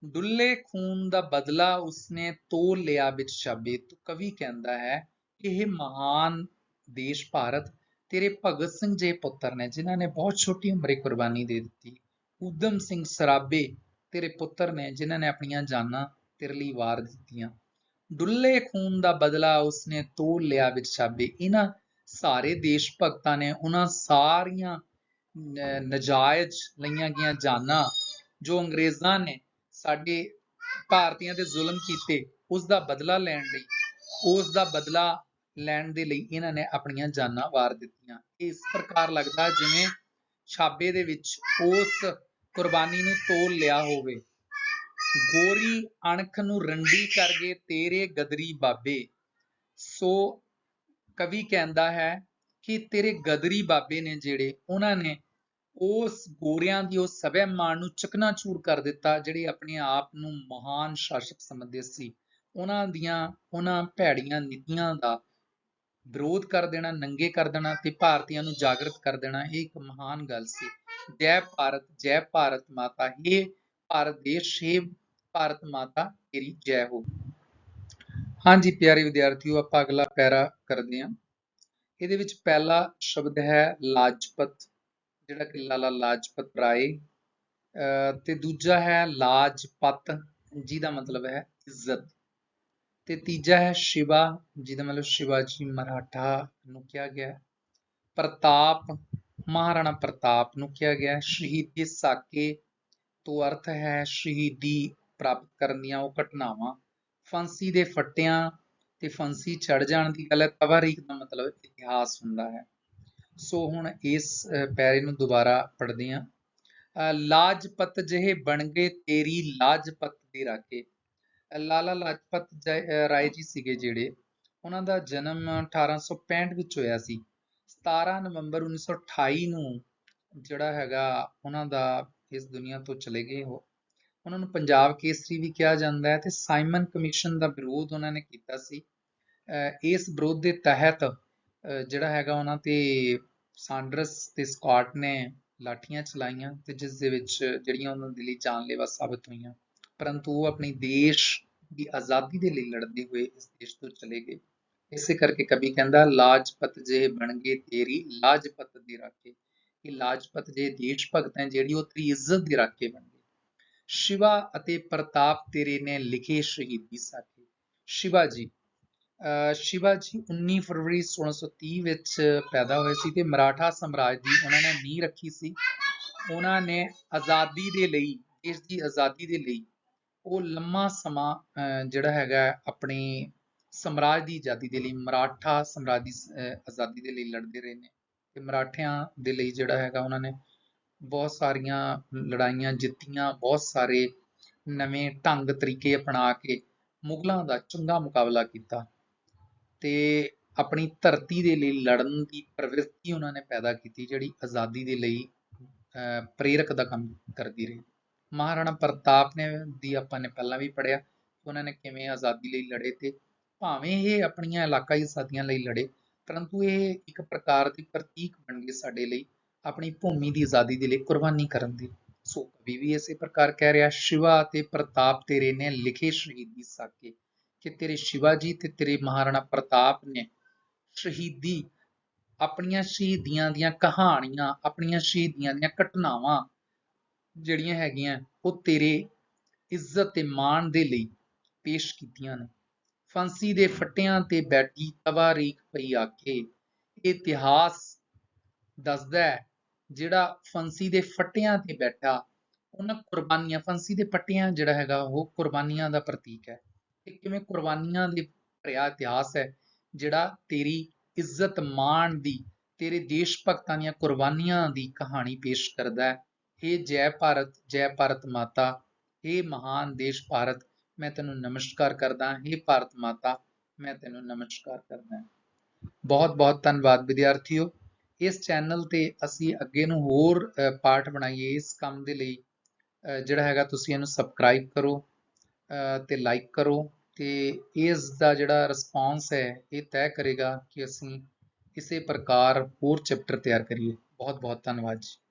ਡੁੱਲੇ ਖੂਨ ਦਾ ਬਦਲਾ ਉਸਨੇ ਤੋਲ ਲਿਆ ਵਿੱਚ ਛਾਬੇ ਤੂੰ ਕਵੀ ਕਹਿੰਦਾ ਹੈ ਇਹ ਮਹਾਨ ਦੇਸ਼ ਭਾਰਤ, ਤੇਰੇ ਭਗਤ ਸਿੰਘ ਜੇ ਪੁੱਤਰ ਨੇ, ਜਿਨ੍ਹਾਂ ਨੇ ਬਹੁਤ ਛੋਟੀ ਉਮਰੇ ਕੁਰਬਾਨੀ ਦੇ ਦਿੱਤੀ। ਊਧਮ ਸਿੰਘ ਸਰਾਬੇ ਤੇਰੇ ਪੁੱਤਰ ਨੇ, ਜਿਨ੍ਹਾਂ ਨੇ ਆਪਣੀਆਂ ਜਾਨਾਂ ਤੇਰੇ ਲਈ ਵਾਰ ਦਿੱਤੀਆਂ। ਡੁੱਲੇ ਖੂਨ ਦਾ ਬਦਲਾ ਉਸਨੇ ਤੋਲ ਲਿਆ ਵਿੱਚ ਛਾਬੇ ਇਹਨਾਂ ਸਾਰੇ ਦੇਸ਼ ਭਗਤਾਂ ਨੇ ਉਹਨਾਂ ਸਾਰੀਆਂ ਨ- ਨਜਾਇਜ਼ ਲਈਆਂ ਗਈਆਂ ਜਾਨਾਂ ਜੋ ਅੰਗਰੇਜ਼ਾਂ ਨੇ ਸਾਡੇ ਭਾਰਤੀਆਂ ਤੇ ਜ਼ੁਲਮ ਕੀਤੇ ਉਸ ਦਾ ਬਦਲਾ ਲੈਣ ਲਈ ਉਸ ਦਾ ਬਦਲਾ ਲੈਣ ਦੇ ਲਈ ਇਹਨਾਂ ਨੇ ਆਪਣੀਆਂ ਜਾਨਾਂ ਵਾਰ ਦਿੱਤੀਆਂ। ਇਸ ਪ੍ਰਕਾਰ ਲੱਗਦਾ ਜਿਵੇਂ ਛਾਬੇ ਦੇ ਵਿੱਚ ਉਸ ਕੁਰਬਾਨੀ ਨੂੰ ਤੋਲ ਲਿਆ ਹੋਵੇ। ਗੋਰੀ ਅਣਖ ਨੂੰ ਰੰਡੀ ਕਰ ਗਏ ਤੇਰੇ ਗਦਰੀ ਬਾਬੇ। ਸੋ ਕਵੀ ਕਹਿੰਦਾ ਹੈ ਕਿ ਤੇਰੇ ਗਦਰੀ ਬਾਬੇ ਨੇ ਜਿਹੜੇ, ਉਹਨਾਂ ਨੇ ਉਸ ਗੋਰਿਆਂ ਦੀ ਉਸ ਸਵੈਮਾਨ ਨੂੰ ਚਕਨਾਚੂਰ ਕਰ ਦਿੱਤਾ, ਜਿਹੜੇ ਆਪਣੇ ਆਪ ਨੂੰ ਮਹਾਨ ਸ਼ਾਸਕ ਸਮਝਦੇ ਸੀ। ਉਹਨਾਂ ਦੀਆਂ, ਉਹਨਾਂ ਭੈੜੀਆਂ ਨੀਤੀਆਂ ਦਾ ਵਿਰੋਧ ਕਰ ਦੇਣਾ, ਨੰਗੇ ਕਰ ਦੇਣਾ ਤੇ ਭਾਰਤੀਆਂ ਨੂੰ ਜਾਗਰਤ ਕਰ ਦੇਣਾ, ਇਹ ਇੱਕ ਮਹਾਨ ਗੱਲ ਸੀ। ਜੈ ਭਾਰਤ ਜੈ ਭਾਰਤ ਮਾਤਾ, ਹੇ ਭਾਰਤ ਦੇਸ਼, ਹੈ ਭਾਰਤ ਮਾਤਾ, ਤੇਰੀ ਜੈ ਹੋ। ਹਾਂਜੀ, ਪਿਆਰੇ ਵਿਦਿਆਰਥੀਓ, ਆਪਾਂ ਅਗਲਾ ਪੈਰਾ ਕਰਦੇ ਹਾਂ। ਇਹਦੇ ਵਿੱਚ ਪਹਿਲਾ ਸ਼ਬਦ ਹੈ ਲਾਜਪਤ। ਜਿਹੜਾ ਕਿ ਲਾਲਾ ਲਾਜਪਤ ਰਾਏ, ਅਹ ਤੇ ਦੂਜਾ ਹੈ ਲਾਜਪਤ, ਜਿਹਦਾ ਮਤਲਬ ਹੈ ਇੱਜ਼ਤ। ਤੇ ਤੀਜਾ ਹੈ ਸ਼ਿਵਾ, ਜਿਹਦਾ ਮਤਲਬ ਸ਼ਿਵਾਜੀ ਮਰਾਠਾ ਨੂੰ ਕਿਹਾ ਗਿਆ। ਪ੍ਰਤਾਪ, ਮਹਾਰਾਣਾ ਪ੍ਰਤਾਪ ਨੂੰ ਕਿਹਾ ਗਿਆ। ਸ਼ਹੀਦੀ ਸਾਕੇ ਤੋਂ ਅਰਥ ਹੈ ਸ਼ਹੀਦੀ ਪ੍ਰਾਪਤ ਕਰਨ ਦੀਆਂ ਉਹ ਘਟਨਾਵਾਂ। ਫਾਂਸੀ ਦੇ ਫੱਟਿਆਂ ਤੇ ਫਾਂਸੀ ਚੜ ਜਾਣ ਦੀ ਗੱਲ ਹੈ ਤਵਾਰੀਖ ਦਾ ਮਤਲਬ ਇਤਿਹਾਸ ਹੁੰਦਾ ਹੈ। ਸੋ ਹੁਣ ਇਸ ਪੈਰੇ ਨੂੰ ਦੁਬਾਰਾ ਪੜ੍ਹਦੇ ਹਾਂ। ਲਾਜਪਤ ਜਿਹੇ ਬਣ ਗਏ ਤੇਰੀ ਲਾਜਪਤ ਦੀ ਰਾਖੇ। ਲਾਲਾ ਲਾਜਪਤ ਜੈ- ਰਾਏ ਜੀ ਸੀਗੇ ਜਿਹੜੇ। ਉਹਨਾਂ ਦਾ ਜਨਮ 1865 ਵਿੱਚ ਹੋਇਆ ਸੀ। 17 ਨਵੰਬਰ 1928 ਨੂੰ ਜਿਹੜਾ ਹੈਗਾ ਉਹਨਾਂ ਦਾ ਇਸ ਦੁਨੀਆ ਤੋਂ ਚਲੇ ਗਏ ਉਹ। ਉਹਨਾਂ ਨੂੰ ਪੰਜਾਬ ਕੇਸਰੀ ਵੀ ਕਿਹਾ ਜਾਂਦਾ ਹੈ ਤੇ ਸਾਈਮਨ ਕਮਿਸ਼ਨ ਦਾ ਵਿਰੋਧ ਉਹਨਾਂ ਨੇ ਕੀਤਾ ਸੀ। ਇਸ ਵਿਰੋਧ ਦੇ ਤਹਿਤ ਜਿਹੜਾ ਹੈਗਾ ਉਹਨਾਂ ਤੇ ਸਾਂਡਰਸ ਤੇ ਸਕਾਟ ਨੇ ਲਾਠੀਆਂ ਚਲਾਈਆਂ ਤੇ ਜਿਸ ਦੇ ਵਿੱਚ ਜਿਹੜੀਆਂ ਉਹਨਾਂ ਦੇ ਲਈ ਜਾਨਲੇਵਾ ਸਾਬਤ ਹੋਈਆਂ। ਪਰੰਤੂ ਉਹ ਆਪਣੀ ਦੇਸ਼ ਦੀ ਆਜ਼ਾਦੀ ਦੇ ਲਈ ਲੜਦੇ ਹੋਏ ਇਸ ਦੇਸ਼ ਤੋਂ ਚਲੇ ਗਏ। ਇਸੇ ਕਰਕੇ ਕਵੀ ਕਹਿੰਦਾ, ਲਾਜਪਤ ਜੇ ਬਣ ਗਏ ਤੇਰੀ, ਲਾਜਪਤ ਦੀ ਰਾਖੇ। ਕਿ ਲਾਜਪਤ ਜੇ ਦੇਸ਼ ਭਗਤ ਹੈ ਜਿਹੜੀ ਉਹ ਤੇਰੀ ਇੱਜ਼ਤ ਦੀ ਰਾਖੇ ਬਣ ਗਏ। ਸ਼ਿਵਾ ਅਤੇ ਪ੍ਰਤਾਪ ਤੇਰੇ ਨੇ ਲਿਖੇ ਸ਼ਹੀਦੀ ਸਾਖੀ। ਸ਼ਿਵਾ ਜੀ ਅਹ ਸ਼ਿਵਾ ਜੀ 19 ਫਰਵਰੀ 1630 ਵਿੱਚ ਪੈਦਾ ਹੋਏ ਸੀ ਤੇ ਮਰਾਠਾ ਸਾਮਰਾਜ ਦੀ ਉਹਨਾਂ ਨੇ ਨੀਂਹ ਰੱਖੀ ਸੀ। ਉਹਨਾਂ ਨੇ ਆਜ਼ਾਦੀ ਦੇ ਲਈ, ਦੇਸ਼ ਦੀ ਆਜ਼ਾਦੀ ਦੇ ਲਈ ਉਹ ਲੰਮਾ ਸਮਾਂ, ਅਹ ਜਿਹੜਾ ਹੈਗਾ ਆਪਣੇ ਸਮਰਾਜ ਦੀ ਆਜ਼ਾਦੀ ਦੇ ਲਈ, ਮਰਾਠਾ ਸਮਰਾਜ ਦੀ ਆਜ਼ਾਦੀ ਦੇ ਲਈ ਲੜਦੇ ਰਹੇ ਨੇ। ਤੇ ਮਰਾਠਿਆਂ ਦੇ ਲਈ ਜਿਹੜਾ ਹੈਗਾ ਉਹਨਾਂ ਨੇ ਬਹੁਤ ਸਾਰੀਆਂ ਲੜਾਈਆਂ ਜਿੱਤੀਆਂ, ਬਹੁਤ ਸਾਰੇ ਨਵੇਂ ਢੰਗ ਤਰੀਕੇ ਅਪਣਾ ਕੇ ਮੁਗਲਾਂ ਦਾ ਚੰਗਾ ਮੁਕਾਬਲਾ ਕੀਤਾ। ਤੇ ਆਪਣੀ ਧਰਤੀ ਦੇ ਲਈ ਲੜਨ ਦੀ ਪ੍ਰਵਿਰਤੀ ਉਹਨਾਂ ਨੇ ਪੈਦਾ ਕੀਤੀ, ਜਿਹੜੀ ਆਜ਼ਾਦੀ ਦੇ ਲਈ ਪ੍ਰੇਰਕ ਦਾ ਕੰਮ ਕਰਦੀ ਰਹੀ। ਮਹਾਰਾਣਾ ਪ੍ਰਤਾਪ ਨੇ ਦੀ ਆਪਾਂ ਨੇ ਪਹਿਲਾਂ ਵੀ ਪੜਿਆ ਉਹਨਾਂ ਨੇ ਕਿਵੇਂ ਆਜ਼ਾਦੀ ਲਈ ਲੜੇ ਤੇ ਭਾਵੇਂ ਇਹ ਆਪਣੀਆਂ ਇਲਾਕਾਈ ਆਜ਼ਾਦੀਆਂ ਲਈ ਲੜੇ, ਪਰੰਤੂ ਇਹ ਇੱਕ ਪ੍ਰਕਾਰ ਦੀ ਪ੍ਰਤੀਕ ਬਣ ਗਏ ਸਾਡੇ ਲਈ, ਆਪਣੀ ਭੂਮੀ ਦੀ ਆਜ਼ਾਦੀ ਦੇ ਲਈ ਕੁਰਬਾਨੀ ਕਰਨ ਦੀ। ਸੋ ਕਵੀ ਵੀ ਇਸੇ ਪ੍ਰਕਾਰ ਕਹਿ ਰਿਹਾ, ਸ਼ਿਵਾ ਅਤੇ ਪ੍ਰਤਾਪ ਤੇਰੇ ਨੇ ਲਿਖੇ ਸ਼ਹੀਦੀ ਸਾਕੇ। ਕਿ ਤੇਰੇ ਸ਼ਿਵਾਜੀ ਤੇ ਤੇਰੇ ਮਹਾਰਾਣਾ ਪ੍ਰਤਾਪ ਨੇ ਸ਼ਹੀਦੀ ਆਪਣੀਆਂ ਸ਼ਹੀਦੀਆਂ ਦੀਆਂ ਕਹਾਣੀਆਂ, ਆਪਣੀਆਂ ਸ਼ਹੀਦੀਆਂ ਦੀਆਂ ਘਟਨਾਵਾਂ ਜਿਹੜੀਆਂ ਹੈਗੀਆਂ, ਉਹ ਤੇਰੇ ਇੱਜ਼ਤ ਤੇ ਮਾਣ ਦੇ ਲਈ ਪੇਸ਼ ਕੀਤੀਆਂ ਨੇ। ਫਾਂਸੀ ਦੇ ਫੱਟਿਆਂ ਤੇ ਬੈਠੀ ਤਵਾਰੀਖ ਪਈ ਆਖੇ। ਇਹ ਇਤਿਹਾਸ ਦੱਸਦਾ ਹੈ, ਜਿਹੜਾ ਫਾਂਸੀ ਦੇ ਫੱਟਿਆਂ ਤੇ ਬੈਠਾ, ਉਹਨਾਂ ਕੁਰਬਾਨੀਆਂ, ਫਾਂਸੀ ਦੇ ਫੱਟਿਆਂ ਜਿਹੜਾ ਹੈਗਾ, ਉਹ ਕੁਰਬਾਨੀਆਂ ਦਾ ਪ੍ਰਤੀਕ ਹੈ। ਇਹ ਕਿਵੇਂ ਕੁਰਬਾਨੀਆਂ ਦੇ ਭਰਿਆ ਇਤਿਹਾਸ ਹੈ ਜਿਹੜਾ ਤੇਰੀ ਇੱਜ਼ਤ ਮਾਣ ਦੀ ਤੇਰੇ ਦੇਸ਼ ਭਗਤਾਂ ਦੀਆਂ ਕੁਰਬਾਨੀਆਂ ਦੀ ਕਹਾਣੀ ਪੇਸ਼ ਕਰਦਾ ਹੈ। ਇਹ ਜੈ ਭਾਰਤ ਜੈ ਭਾਰਤ ਮਾਤਾ ਇਹ ਮਹਾਨ ਦੇਸ਼ ਭਾਰਤ ਮੈਂ ਤੈਨੂੰ ਨਮਸਕਾਰ ਕਰਦਾ ਹਾਂ। ਇਹ ਭਾਰਤ ਮਾਤਾ ਮੈਂ ਤੈਨੂੰ ਨਮਸਕਾਰ ਕਰਦਾ ਬਹੁਤ ਬਹੁਤ ਧੰਨਵਾਦ ਵਿਦਿਆਰਥੀਓ। ਇਸ ਚੈਨਲ ਤੇ ਅਸੀਂ ਅੱਗੇ ਨੂੰ ਹੋਰ ਪਾਠ ਬਣਾਈਏ। ਇਸ ਕੰਮ ਦੇ ਲਈ ਜਿਹੜਾ ਹੈਗਾ ਤੁਸੀਂ ਇਹਨੂੰ ਸਬਸਕ੍ਰਾਈਬ ਕਰੋ ਅ, ਤੇ ਲਾਈਕ ਕਰੋ। ਤੇ ਇਸ ਦਾ ਜਿਹੜਾ ਰਿਸਪਾਂਸ ਹੈ, ਇਹ ਤੈਅ ਕਰੇਗਾ ਕਿ ਅਸੀਂ ਇਸੇ ਪ੍ਰਕਾਰ ਹੋਰ ਚੈਪਟਰ ਤਿਆਰ ਕਰੀਏ। ਬਹੁਤ ਬਹੁਤ ਧੰਨਵਾਦ ਜੀ।